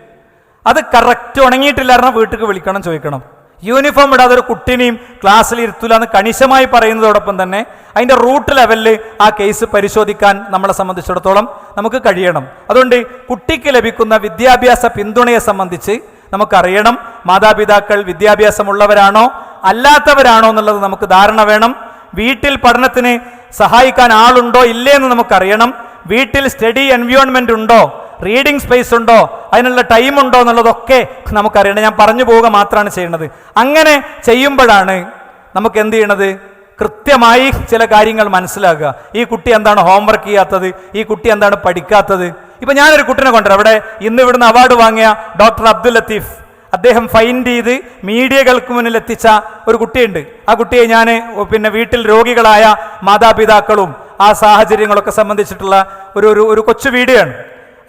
അത് കറക്റ്റ് ഉണങ്ങിയിട്ടില്ല പറഞ്ഞാൽ വീട്ടിൽ വിളിക്കണം ചോദിക്കണം. യൂണിഫോം ഇടാതെ ഒരു കുട്ടിനെയും ക്ലാസ്സിൽ ഇരുത്തൂല എന്ന് കണിശമായി പറയുന്നതോടൊപ്പം തന്നെ അതിന്റെ റൂട്ട് ലെവലിൽ ആ കേസ് പരിശോധിക്കാൻ നമ്മളെ സംബന്ധിച്ചിടത്തോളം നമുക്ക് കഴിയണം. അതുകൊണ്ട് കുട്ടിക്ക് ലഭിക്കുന്ന വിദ്യാഭ്യാസ പിന്തുണയെ സംബന്ധിച്ച് നമുക്കറിയണം. മാതാപിതാക്കൾ വിദ്യാഭ്യാസമുള്ളവരാണോ? അല്ലാത്തവരാണോ എന്നുള്ളത് നമുക്ക് ധാരണ വേണം. വീട്ടിൽ പഠനത്തിന് സഹായിക്കാൻ ആളുണ്ടോ ഇല്ലേ എന്ന് നമുക്കറിയണം. വീട്ടിൽ സ്റ്റഡി എൻവയോൺമെന്റ് ഉണ്ടോ? റീഡിംഗ് സ്പേസ് ഉണ്ടോ? അതിനുള്ള ടൈം ഉണ്ടോ എന്നുള്ളതൊക്കെ നമുക്കറിയണം. ഞാൻ പറഞ്ഞു പോവുക മാത്രമാണ് ചെയ്യുന്നത്. അങ്ങനെ ചെയ്യുമ്പോഴാണ് നമുക്ക് എന്ത് ചെയ്യണത്? കൃത്യമായി ചില കാര്യങ്ങൾ മനസ്സിലാക്കുക ഈ കുട്ടി എന്താണ് ഹോംവർക്ക് ചെയ്യാത്തത്? ഈ കുട്ടി എന്താണ് പഠിക്കാത്തത്? ഇപ്പം ഞാനൊരു കുട്ടിനെ കൊണ്ടുവരാം. അവിടെ ഇന്ന് ഇവിടുന്ന് അവാർഡ് വാങ്ങിയ ഡോക്ടർ അബ്ദുൽ ലത്തീഫ്. അദ്ദേഹം ഫൈൻഡ് ചെയ്ത് മീഡിയകൾക്ക് മുന്നിൽ എത്തിച്ച ഒരു കുട്ടിയുണ്ട്. ആ കുട്ടിയെ ഞാൻ പിന്നെ വീട്ടിൽ രോഗികളായ മാതാപിതാക്കളും ആ സാഹചര്യങ്ങളൊക്കെ സംബന്ധിച്ചിട്ടുള്ള ഒരു ഒരു ഒരു കൊച്ചു വീഡിയോ ആണ്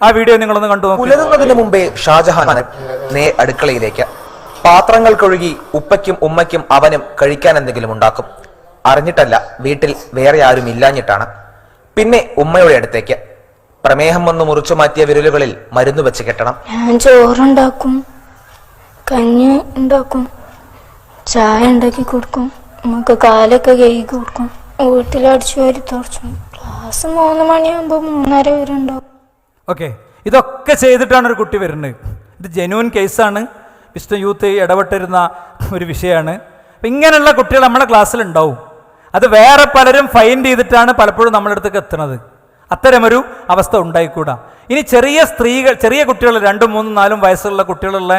ആ വീഡിയോ നിങ്ങളൊന്ന് കണ്ടു നോക്കൂ. പുലരുന്നതിന് മുമ്പേ ഷാജഹാൻ നേ അടുക്കളയിലേക്ക് പാത്രങ്ങൾ കഴുകി ഉപ്പയ്ക്കും ഉമ്മയ്ക്കും അവനും കഴിക്കാൻ എന്തെങ്കിലും ഉണ്ടാക്കും. അറിഞ്ഞിട്ടല്ല വീട്ടിൽ വേറെ ആരും ഇല്ലാഞ്ഞിട്ടാണ്. പിന്നെ ഉമ്മയുടെ അടുത്തേക്ക്. പ്രമേഹം വന്ന് മുറിച്ചു മാറ്റിയ വിരലുകളിൽ മരുന്ന് വെച്ച് കെട്ടണം. ഞാൻ ചോറുണ്ടാക്കും. കഞ്ഞി ഉണ്ടാക്കും. ചായ ഉണ്ടാക്കി കൊടുക്കും. നമുക്ക് കാലൊക്കെ കഴുകി കൊടുക്കും. വീട്ടിലടിച്ചു വരി തുറച്ചു ക്ലാസ് മൂന്ന് മണിയാകുമ്പോൾ മൂന്നര വരെ ഉണ്ടാവും. ഓക്കെ. ഇതൊക്കെ ചെയ്തിട്ടാണ് ഒരു കുട്ടി വരുന്നത്. ഇത് ജനുവൻ കേസാണ് വിഷ്ണു യൂത്ത് ഇടപെട്ടിരുന്ന ഒരു വിഷയമാണ്. അപ്പം ഇങ്ങനെയുള്ള കുട്ടികൾ നമ്മുടെ ക്ലാസ്സിലുണ്ടാവും അത് വേറെ പലരും ഫൈൻഡ് ചെയ്തിട്ടാണ് പലപ്പോഴും നമ്മുടെ അടുത്തേക്ക് എത്തുന്നത്. അത്തരമൊരു അവസ്ഥ ഉണ്ടായിക്കൂടാ. ഇനി ചെറിയ സ്ത്രീകൾ ചെറിയ കുട്ടികൾ രണ്ടും മൂന്നും നാലും വയസ്സുള്ള കുട്ടികളുള്ള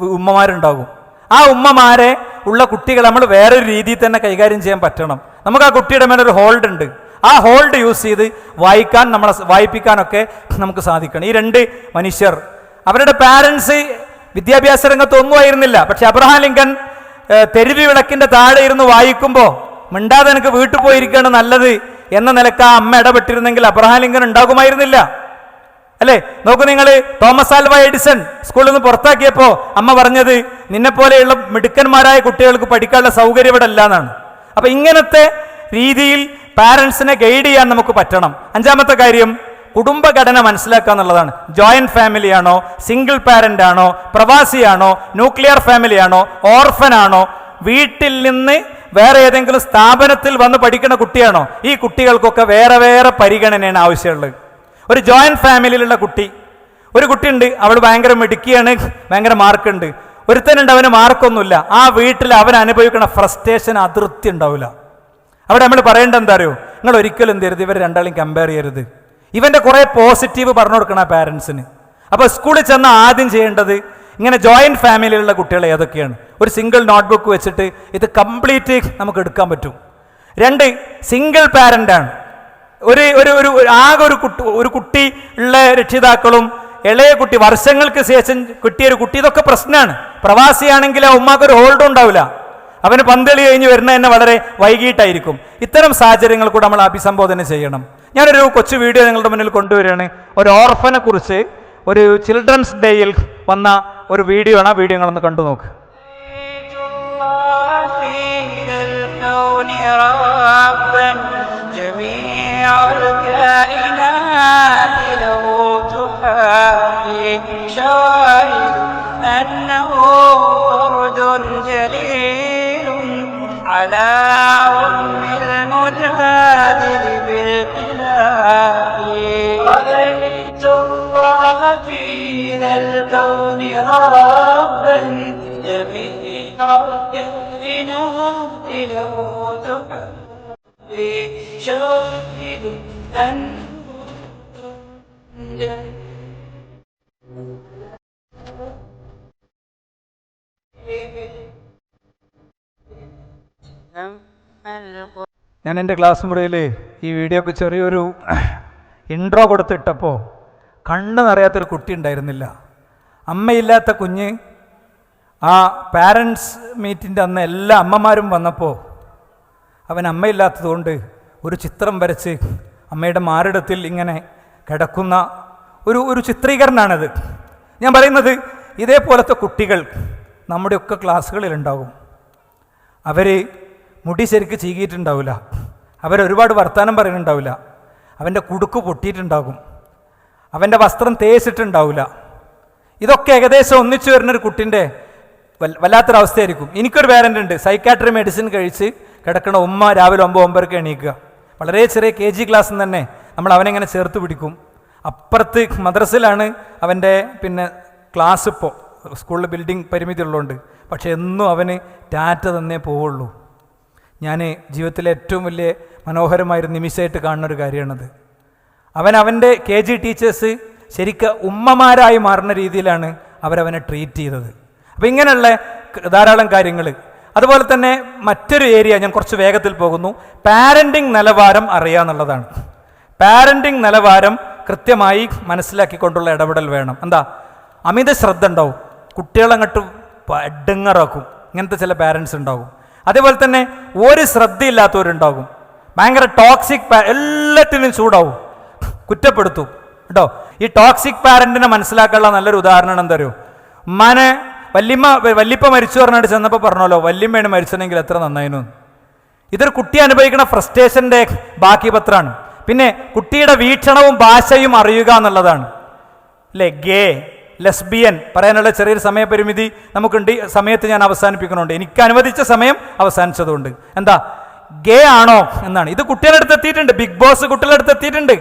ഉമ്മമാരുണ്ടാകും. ആ ഉമ്മമാരെ ഉള്ള കുട്ടികളെ നമ്മൾ വേറൊരു രീതിയിൽ തന്നെ കൈകാര്യം ചെയ്യാൻ പറ്റണം. നമുക്ക് ആ കുട്ടിയുടെ മേലെ ഒരു ഹോൾഡ് ഉണ്ട്. ആ ഹോൾഡ് യൂസ് ചെയ്ത് വായിക്കാൻ നമ്മളെ വായിപ്പിക്കാനൊക്കെ നമുക്ക് സാധിക്കണം. ഈ രണ്ട് മനുഷ്യർ. അവരുടെ പാരൻസ് വിദ്യാഭ്യാസ രംഗത്ത് ഒന്നും ആയിരുന്നില്ല. പക്ഷെ അബ്രഹാം ലിങ്കൻ തെരുവി വിളക്കിന്റെ താഴെ ഇരുന്ന് വായിക്കുമ്പോൾ മിണ്ടാതെ എനിക്ക് വീട്ടിൽ പോയിരിക്കുകയാണ് നല്ലത് എന്ന നിലയ്ക്ക് ആ അമ്മ ഇടപെട്ടിരുന്നെങ്കിൽ അബ്രഹാം ലിങ്കൻ ഉണ്ടാകുമായിരുന്നില്ല. അല്ലേ? നോക്കൂ നിങ്ങൾ തോമസ് ആൽവ എഡിസൺ സ്കൂളിൽ നിന്ന് പുറത്താക്കിയപ്പോൾ അമ്മ പറഞ്ഞത് നിന്നെ പോലെയുള്ള മിടുക്കന്മാരായ കുട്ടികൾക്ക് പഠിക്കാനുള്ള സൗകര്യം ഇവിടെ അല്ല എന്നാണ് അപ്പൊ ഇങ്ങനത്തെ രീതിയിൽ പാരൻസിനെ ഗൈഡ് ചെയ്യാൻ നമുക്ക് പറ്റണം. അഞ്ചാമത്തെ കാര്യം കുടുംബഘടന മനസ്സിലാക്കുക എന്നുള്ളതാണ്. ജോയിന്റ് ഫാമിലി ആണോ സിംഗിൾ പാരന്റ് ആണോ പ്രവാസിയാണോ ന്യൂക്ലിയർ ഫാമിലി ആണോ ഓർഫൻ ആണോ വീട്ടിൽ നിന്ന് വേറെ ഏതെങ്കിലും സ്ഥാപനത്തിൽ വന്ന് പഠിക്കുന്ന കുട്ടിയാണോ? ഈ കുട്ടികൾക്കൊക്കെ വേറെ വേറെ പരിഗണനയാണ് ആവശ്യമുള്ളത്. ഒരു ജോയിന്റ് ഫാമിലിയിലുള്ള കുട്ടി. ഒരു കുട്ടിയുണ്ട് അവൾ ഭയങ്കര മിടുക്കിയാണ് ഭയങ്കര മാർക്കുണ്ട്. ഒരുത്തനുണ്ട് അവന് മാർക്കൊന്നുമില്ല. ആ വീട്ടിൽ അവൻ അനുഭവിക്കുന്ന ഫ്രസ്ട്രേഷൻ അതിർത്തി ഉണ്ടാവില്ല. അവിടെ നമ്മൾ പറയേണ്ട എന്താ അറിയോ? നിങ്ങൾ ഒരിക്കലും എന്ത് ചെയ്യരുത് ഇവർ രണ്ടാളെയും കമ്പയർ ചെയ്യരുത്. ഇവന്റെ കുറേ പോസിറ്റീവ് പറഞ്ഞു കൊടുക്കണം പാരൻസിന് അപ്പോൾ സ്കൂളിൽ ചെന്ന് ആദ്യം ചെയ്യേണ്ടത് ഇങ്ങനെ ജോയിന്റ് ഫാമിലിയിലുള്ള കുട്ടികൾ ഏതൊക്കെയാണ്? ഒരു സിംഗിൾ നോട്ട്ബുക്ക് വെച്ചിട്ട് ഇത് കംപ്ലീറ്റ് നമുക്ക് എടുക്കാൻ പറ്റും. രണ്ട് സിംഗിൾ പാരന്റാണ് ഒരു ഒരു ഒരു ഒരു- ആകെ ഒരു കുട്ടി ഒരു കുട്ടി ഉള്ള രക്ഷിതാക്കളും ഇളയ കുട്ടി വർഷങ്ങൾക്ക് ശേഷം കിട്ടിയ ഒരു കുട്ടി ഇതൊക്കെ പ്രശ്നമാണ് പ്രവാസിയാണെങ്കിൽ ആ ഉമ്മാക്ക് ഒരു ഹോൾഡും ഉണ്ടാവില്ല അവന് പന്തളി കഴിഞ്ഞ് വരുന്ന തന്നെ വളരെ വൈകിട്ടായിരിക്കും ഇത്തരം സാഹചര്യങ്ങൾ കൂടെ നമ്മൾ അഭിസംബോധന ചെയ്യണം ഞാനൊരു കൊച്ചു വീഡിയോ നിങ്ങളുടെ മുന്നിൽ കൊണ്ടുവരികയാണ് ഒരു ഓർഫനെ കുറിച്ച് ഒരു ചിൽഡ്രൻസ് ഡേയിൽ വന്ന ഒരു വീഡിയോ ആണ് ആ വീഡിയോ നിങ്ങളൊന്ന് കണ്ടു നോക്ക് الكون ربا جميع الكائنات له تحاكي شواهد أنه فرد جليل على أم المجادل بالإله رأيت الله في ذا الكون ربا جميع الكائنات له تحاكي شواهد أنه جليل ഞാൻ എൻ്റെ ക്ലാസ് മുറിയിൽ ഈ വീഡിയോക്ക് ചെറിയൊരു ഇൻട്രോ കൊടുത്തിട്ടപ്പോൾ കണ്ണ് നിറയാത്തൊരു കുട്ടി ഉണ്ടായിരുന്നില്ല അമ്മയില്ലാത്ത കുഞ്ഞ് ആ പാരൻസ് മീറ്റിൻ്റെ അന്ന് എല്ലാ അമ്മമാരും വന്നപ്പോൾ അവൻ അമ്മയില്ലാത്തതുകൊണ്ട് ഒരു ചിത്രം വരച്ച് അമ്മയുടെ മാറിടത്തിൽ ഇങ്ങനെ കിടക്കുന്ന ഒരു ഒരു ചിത്രീകരണമാണത് ഞാൻ പറയുന്നത് ഇതേപോലത്തെ കുട്ടികൾ നമ്മുടെയൊക്കെ ക്ലാസ്സുകളിലുണ്ടാകും അവർ മുടി ശരിക്ക് ചീകിയിട്ടുണ്ടാവില്ല. അവരൊരുപാട് വർത്തമാനം പറയുന്നുണ്ടാവില്ല. അവന്റെ കുടുക്ക് പൊട്ടിയിട്ടുണ്ടാകും. അവന്റെ വസ്ത്രം തേച്ചിട്ടുണ്ടാവില്ല. ഇതൊക്കെ ഏകദേശം ഒന്നിച്ചു വരുന്നൊരു കുട്ടിന്റെ വല്ലാത്തൊരവസ്ഥയായിരിക്കും. എനിക്കൊരു പേരന്റ് ഉണ്ട്. സൈക്കാട്രി മെഡിസിൻ കഴിച്ച് കിടക്കണ ഉമ്മ രാവിലെ ഒമ്പത് ഒമ്പതരക്ക് എണീക്കുക. വളരെ ചെറിയ കെ ജി ക്ലാസ്സിൽ തന്നെ നമ്മൾ അവനെങ്ങനെ ചേർത്ത് പിടിക്കും. അപ്പുറത്ത് മദ്രസിലാണ് അവന്റെ പിന്നെ ക്ലാസ് ഇപ്പോൾ സ്കൂളിൽ ബിൽഡിംഗ് പരിമിതി ഉള്ളതുകൊണ്ട്. പക്ഷെ എന്നും അവന് ടാറ്റ തന്നേ പോവുള്ളൂ. ഞാൻ ജീവിതത്തിലെ ഏറ്റവും വലിയ മനോഹരമായൊരു നിമിഷമായിട്ട് കാണുന്ന ഒരു കാര്യമാണത്. അവൻ അവന്റെ കെ ജി ടീച്ചേഴ്സ് ശരിക്കും ഉമ്മമാരായി മാറുന്ന രീതിയിലാണ് അവരവനെ ട്രീറ്റ് ചെയ്തത്. അപ്പം ഇങ്ങനെയുള്ള ധാരാളം കാര്യങ്ങൾ അതുപോലെ തന്നെ മറ്റൊരു ഏരിയ ഞാൻ കുറച്ച് വേഗത്തിൽ പോകുന്നു. പാരന്റിങ് നിലവാരം അറിയുക എന്നുള്ളതാണ്. പാരന്റിങ് നിലവാരം കൃത്യമായി മനസ്സിലാക്കിക്കൊണ്ടുള്ള ഇടപെടൽ വേണം. എന്താ? അമിത ശ്രദ്ധ ഉണ്ടാവും. കുട്ടികളങ്ങോട്ട് ഡിങ്ങറാക്കും ഇങ്ങനത്തെ ചില പാരൻസ് ഉണ്ടാകും അതേപോലെ തന്നെ ഒരു ശ്രദ്ധയില്ലാത്തവരുണ്ടാകും ഭയങ്കര ടോക്സിക് എല്ലാത്തിനും ചൂടാവും. കുറ്റപ്പെടുത്തും. കേട്ടോ? ഈ ടോക്സിക് പാരന്റിനെ മനസ്സിലാക്കാനുള്ള നല്ലൊരു ഉദാഹരണം എന്താ അറിയോ? ഉമ്മാനെ വല്യമ്മ വല്യപ്പ മരിച്ചു പറഞ്ഞിട്ട് ചെന്നപ്പോൾ പറഞ്ഞല്ലോ വല്യമ്മയാണ് മരിച്ചതെങ്കിൽ എത്ര നന്നായിരുന്നു. ഇതൊരു കുട്ടി അനുഭവിക്കുന്ന ഫ്രസ്ട്രേഷന്റെ ബാക്കി പത്രമാണ് പിന്നെ കുട്ടിയുടെ വീക്ഷണവും ഭാഷയും അറിയുക എന്നുള്ളതാണ്. അല്ലേ ഗേ ലെസ്ബിയൻ പറയാനുള്ള ചെറിയൊരു സമയപരിമിതി നമുക്കുണ്ട്. സമയത്ത് ഞാൻ അവസാനിപ്പിക്കണമുണ്ട് എനിക്ക് അനുവദിച്ച സമയം അവസാനിച്ചതുകൊണ്ട്. എന്താ? ഗേ ആണോ എന്നാണ്. ഇത് കുട്ടികളുടെ അടുത്ത് എത്തിയിട്ടുണ്ട്. ബിഗ് ബോസ് കുട്ടികളുടെ അടുത്ത് എത്തിയിട്ടുണ്ട്.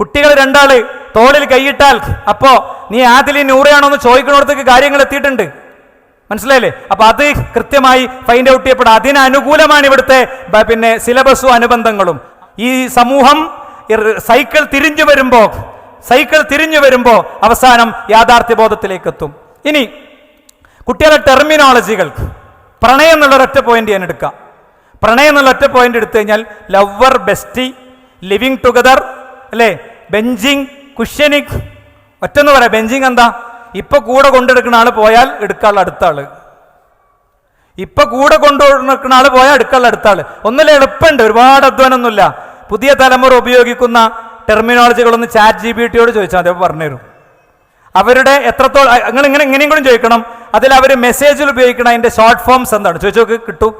കുട്ടികൾ രണ്ടാൾ തോളിൽ കൈയിട്ടാൽ അപ്പോൾ നീ ആദിലി നൂറയാണോ എന്ന് ചോദിക്കുന്നിടത്തേക്ക് കാര്യങ്ങൾ എത്തിയിട്ടുണ്ട്. മനസ്സിലായില്ലേ? അപ്പൊ അത് കൃത്യമായി ഫൈൻഡ് ഔട്ട് ചെയ്യപ്പെടും. അതിനനുകൂലമാണ് ഇവിടുത്തെ പിന്നെ സിലബസും അനുബന്ധങ്ങളും. ഈ സമൂഹം സൈക്കിൾ തിരിഞ്ഞു വരുമ്പോ സൈക്കിൾ തിരിഞ്ഞു വരുമ്പോ അവസാനം യാഥാർത്ഥ്യ യാഥാർത്ഥ്യബോധത്തിലേക്ക് എത്തും ഇനി കുട്ടികളുടെ ടെർമിനോളജികൾ പ്രണയം എന്നുള്ള ഒറ്റ പോയിന്റ് ഞാൻ എടുക്കാം. പ്രണയം എന്നുള്ള ഒറ്റ പോയിന്റ് എടുത്തു കഴിഞ്ഞാൽ ലവർ ബെസ്റ്റി ലിവിങ് ടുഗദർ അല്ലേ? ബെഞ്ചിങ് കുഷ്യനിക് ഒറ്റന്ന് പറയാം. ബെഞ്ചിങ് എന്താ? ഇപ്പൊ കൂടെ കൊണ്ടെടുക്കുന്ന ആൾ പോയാൽ എടുക്കാനുള്ള അടുത്ത ആൾ. ഇപ്പൊ കൂടെ കൊണ്ടുവന്നിരിക്കുന്ന ആൾ പോയാൽ എടുക്കാനുള്ള അടുത്ത ആൾ. ഒന്നില്ല എളുപ്പമുണ്ട് ഒരുപാട് അധ്വാനമൊന്നുമില്ല. പുതിയ തലമുറ ഉപയോഗിക്കുന്ന ടെർമിനോളജികളൊന്ന് ചാറ്റ് ജി ബി ടിയോട് ചോദിച്ചാൽ അപ്പോൾ പറഞ്ഞുതരും. അവരുടെ എത്രത്തോളം നിങ്ങൾ ഇങ്ങനെ ഇങ്ങനെയും കൂടി ചോദിക്കണം. അതിൽ അവർ മെസ്സേജിൽ ഉപയോഗിക്കണം അതിന്റെ ഷോർട്ട് ഫോംസ് എന്താണ്? ചോദിച്ചു നോക്ക് കിട്ടും.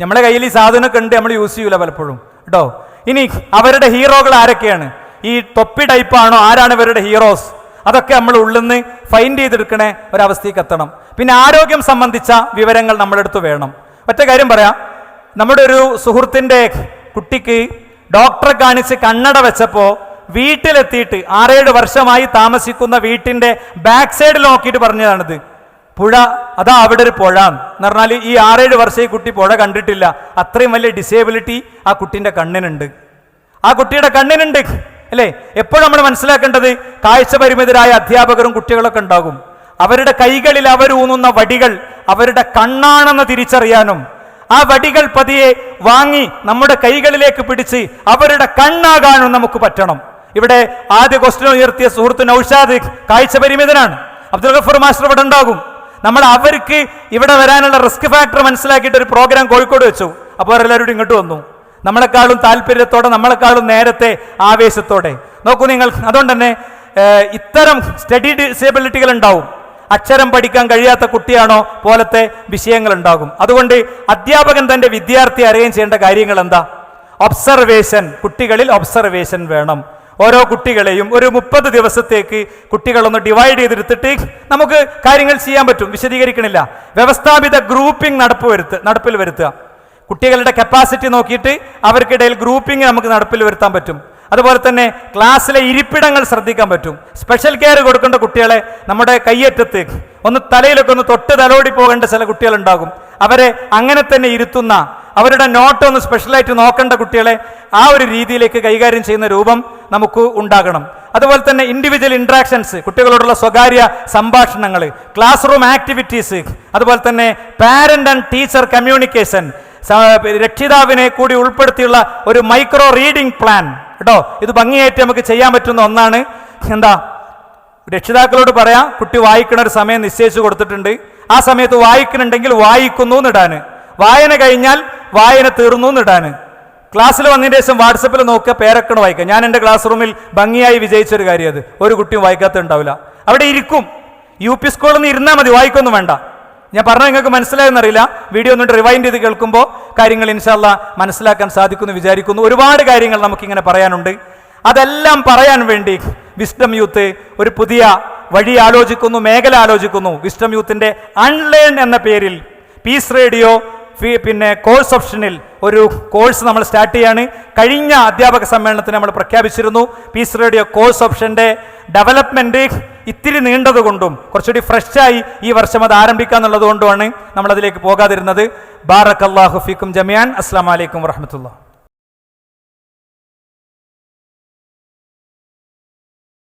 നമ്മുടെ കയ്യിൽ ഈ സാധനമൊക്കെ ഉണ്ട് നമ്മൾ യൂസ് ചെയ്യൂല പലപ്പോഴും. കേട്ടോ ഇനി അവരുടെ ഹീറോകൾ ആരൊക്കെയാണ്? ഈ തൊപ്പി ടൈപ്പാണോ ആരാണ് ഇവരുടെ ഹീറോസ് അതൊക്കെ നമ്മൾ ഉള്ളിൽ നിന്ന് ഫൈൻഡ് ചെയ്തെടുക്കണേ ഒരവസ്ഥയ്ക്ക് എത്തണം. പിന്നെ ആരോഗ്യം സംബന്ധിച്ച വിവരങ്ങൾ നമ്മുടെ അടുത്ത് വേണം. ഒറ്റ കാര്യം പറയാം. നമ്മുടെ ഒരു സുഹൃത്തിന്റെ കുട്ടിക്ക് ഡോക്ടറെ കാണിച്ച് കണ്ണട വെച്ചപ്പോൾ വീട്ടിലെത്തിയിട്ട് ആറേഴ് വർഷമായി താമസിക്കുന്ന വീട്ടിന്റെ ബാക്ക് സൈഡ് നോക്കിയിട്ട് പറഞ്ഞതാണിത്. പുഴ അതാ അവിടെ ഒരു പുഴ എന്ന് പറഞ്ഞാൽ ഈ ആറേഴ് വർഷം ഈ കുട്ടി പുഴ കണ്ടിട്ടില്ല. അത്രയും വലിയ ഡിസേബിലിറ്റി ആ കുട്ടിന്റെ കണ്ണിനുണ്ട്. ആ കുട്ടിയുടെ കണ്ണിനുണ്ട്. അല്ലേ? എപ്പോഴും നമ്മൾ മനസ്സിലാക്കേണ്ടത് കാഴ്ച പരിമിതരായ അധ്യാപകരും കുട്ടികളൊക്കെ ഉണ്ടാകും. അവരുടെ കൈകളിൽ അവരൂന്നുന്ന വടികൾ അവരുടെ കണ്ണാണെന്ന് തിരിച്ചറിയാനും ആ വടികൾ പതിയെ വാങ്ങി നമ്മുടെ കൈകളിലേക്ക് പിടിച്ച് അവരുടെ കണ്ണാകാനും നമുക്ക് പറ്റണം. ഇവിടെ ആദ്യ ക്വസ്റ്റ്യൻ ഉയർത്തിയ സുഹൃത്ത് നൌഷാദ് കാഴ്ച പരിമിതനാണ് അബ്ദുൽ ഗഫർ മാസ്റ്റർ ഇവിടെ ഉണ്ടാകും. നമ്മൾ അവർക്ക് ഇവിടെ വരാനുള്ള റിസ്ക് ഫാക്ടർ മനസ്സിലാക്കിയിട്ട് ഒരു പ്രോഗ്രാം കോഴിക്കോട് വെച്ചു. അപ്പോൾ അവരെല്ലാവരും ഇങ്ങോട്ട് വന്നു. നമ്മളെക്കാളും താല്പര്യത്തോടെ നമ്മളെക്കാളും നേരത്തെ ആവേശത്തോടെ. നോക്കൂ നിങ്ങൾ അതുകൊണ്ട് തന്നെ ഇത്തരം സ്റ്റഡി ഡിസേബിലിറ്റികൾ ഉണ്ടാവും. അക്ഷരം പഠിക്കാൻ കഴിയാത്ത കുട്ടിയാണോ പോലത്തെ വിഷയങ്ങൾ ഉണ്ടാകും അതുകൊണ്ട് അധ്യാപകൻ തന്റെ വിദ്യാർത്ഥി അറിയുകയും ചെയ്യേണ്ട കാര്യങ്ങൾ എന്താ ഒബ്സർവേഷൻ കുട്ടികളിൽ ഒബ്സർവേഷൻ വേണം. ഓരോ കുട്ടികളെയും ഒരു മുപ്പത് ദിവസത്തേക്ക് കുട്ടികളൊന്ന് ഡിവൈഡ് ചെയ്തെടുത്തിട്ട് നമുക്ക് കാര്യങ്ങൾ ചെയ്യാൻ പറ്റും. വിശദീകരിക്കണില്ല. വ്യവസ്ഥാപിത ഗ്രൂപ്പിംഗ് നടപ്പ് വരുത്തുക നടപ്പിൽ വരുത്തുക. കുട്ടികളുടെ കപ്പാസിറ്റി നോക്കിയിട്ട് അവർക്കിടയിൽ ഗ്രൂപ്പിംഗ് നമുക്ക് നടപ്പിൽ വരുത്താൻ പറ്റും. അതുപോലെ തന്നെ ക്ലാസ്സിലെ ഇരിപ്പിടങ്ങൾ ശ്രദ്ധിക്കാൻ പറ്റും. സ്പെഷ്യൽ കെയർ കൊടുക്കേണ്ട കുട്ടികളെ നമ്മുടെ കയ്യേറ്റത്ത് ഒന്ന് തലയിലൊക്കെ ഒന്ന് തൊട്ട് തലോടി പോകേണ്ട ചില കുട്ടികളുണ്ടാകും. അവരെ അങ്ങനെ തന്നെ ഇരുത്തുന്ന അവരുടെ നോട്ട് ഒന്ന് സ്പെഷ്യലായിട്ട് നോക്കേണ്ട കുട്ടികളെ ആ ഒരു രീതിയിലേക്ക് കൈകാര്യം ചെയ്യുന്ന രൂപം നമുക്ക് ഉണ്ടാകണം. അതുപോലെ തന്നെ ഇൻഡിവിജ്വൽ ഇൻട്രാക്ഷൻസ് കുട്ടികളോടുള്ള സ്വകാര്യ സംഭാഷണങ്ങൾ ക്ലാസ് റൂം ആക്ടിവിറ്റീസ് അതുപോലെ തന്നെ പാരന്റ് ആൻഡ് ടീച്ചർ കമ്മ്യൂണിക്കേഷൻ രക്ഷിതാവിനെ കൂടി ഉൾപ്പെടുത്തിയുള്ള ഒരു മൈക്രോ റീഡിംഗ് പ്ലാൻ. കേട്ടോ? ഇത് ഭംഗിയായിട്ട് നമുക്ക് ചെയ്യാൻ പറ്റുന്ന ഒന്നാണ്. എന്താ? രക്ഷിതാക്കളോട് പറയാം കുട്ടി വായിക്കണ ഒരു സമയം നിശ്ചയിച്ചു കൊടുത്തിട്ടുണ്ട്. ആ സമയത്ത് വായിക്കുന്നുണ്ടെങ്കിൽ വായിക്കുന്നു എന്നിടാന്. വായന കഴിഞ്ഞാൽ വായന തീർന്നു എന്നിടാന്. ക്ലാസ്സിൽ വന്നതിന് ശേഷം വാട്സപ്പിൽ നോക്കുക പേരക്കണ വായിക്കാം ഞാൻ എന്റെ ക്ലാസ് റൂമിൽ ഭംഗിയായി വിജയിച്ചൊരു കാര്യം അത് ഒരു കുട്ടിയും വായിക്കാത്ത ഉണ്ടാവില്ല അവിടെ ഇരിക്കും. യു പി സ്കൂളിൽ നിന്ന് ഇരുന്നാൽ മതി വായിക്കൊന്നും വേണ്ട. ഞാൻ പറഞ്ഞാൽ നിങ്ങൾക്ക് മനസ്സിലായെന്നറിയില്ല വീഡിയോ ഒന്ന് റിവൈൻഡ് ചെയ്ത് കേൾക്കുമ്പോൾ കാര്യങ്ങൾ ഇൻഷാല്ല മനസ്സിലാക്കാൻ സാധിക്കുമെന്ന് വിചാരിക്കുന്നു. ഒരുപാട് കാര്യങ്ങൾ നമുക്കിങ്ങനെ പറയാനുണ്ട്. അതെല്ലാം പറയാൻ വേണ്ടി വിസ്ഡം യൂത്ത് ഒരു പുതിയ വഴി ആലോചിക്കുന്നു മേഖല ആലോചിക്കുന്നു. വിസ്ഡം യൂത്തിന്റെ അൺലേൺ എന്ന പേരിൽ പീസ് റേഡിയോ പിന്നെ കോഴ്സ് ഓപ്ഷനിൽ ഒരു കോഴ്സ് നമ്മൾ സ്റ്റാർട്ട് ചെയ്യാണ്. കഴിഞ്ഞ അധ്യാപക സമ്മേളനത്തിന് നമ്മൾ പ്രഖ്യാപിച്ചിരുന്നു. പീസ് റേഡിയോ കോഴ്സ് ഓപ്ഷന്റെ ഡെവലപ്മെന്റ് ഇത്തിരി നീണ്ടതുകൊണ്ടും കുറച്ചുകൂടി ഫ്രഷായി ഈ വർഷം അത് ആരംഭിക്കുക എന്നുള്ളതുകൊണ്ടുമാണ് നമ്മളതിലേക്ക് പോകാതിരുന്നത്. ബാറക് അള്ളാഹു ഫിക്കും ജമിയാൻ അസ്സാം വലൈക്കും വറഹമത്തുള്ള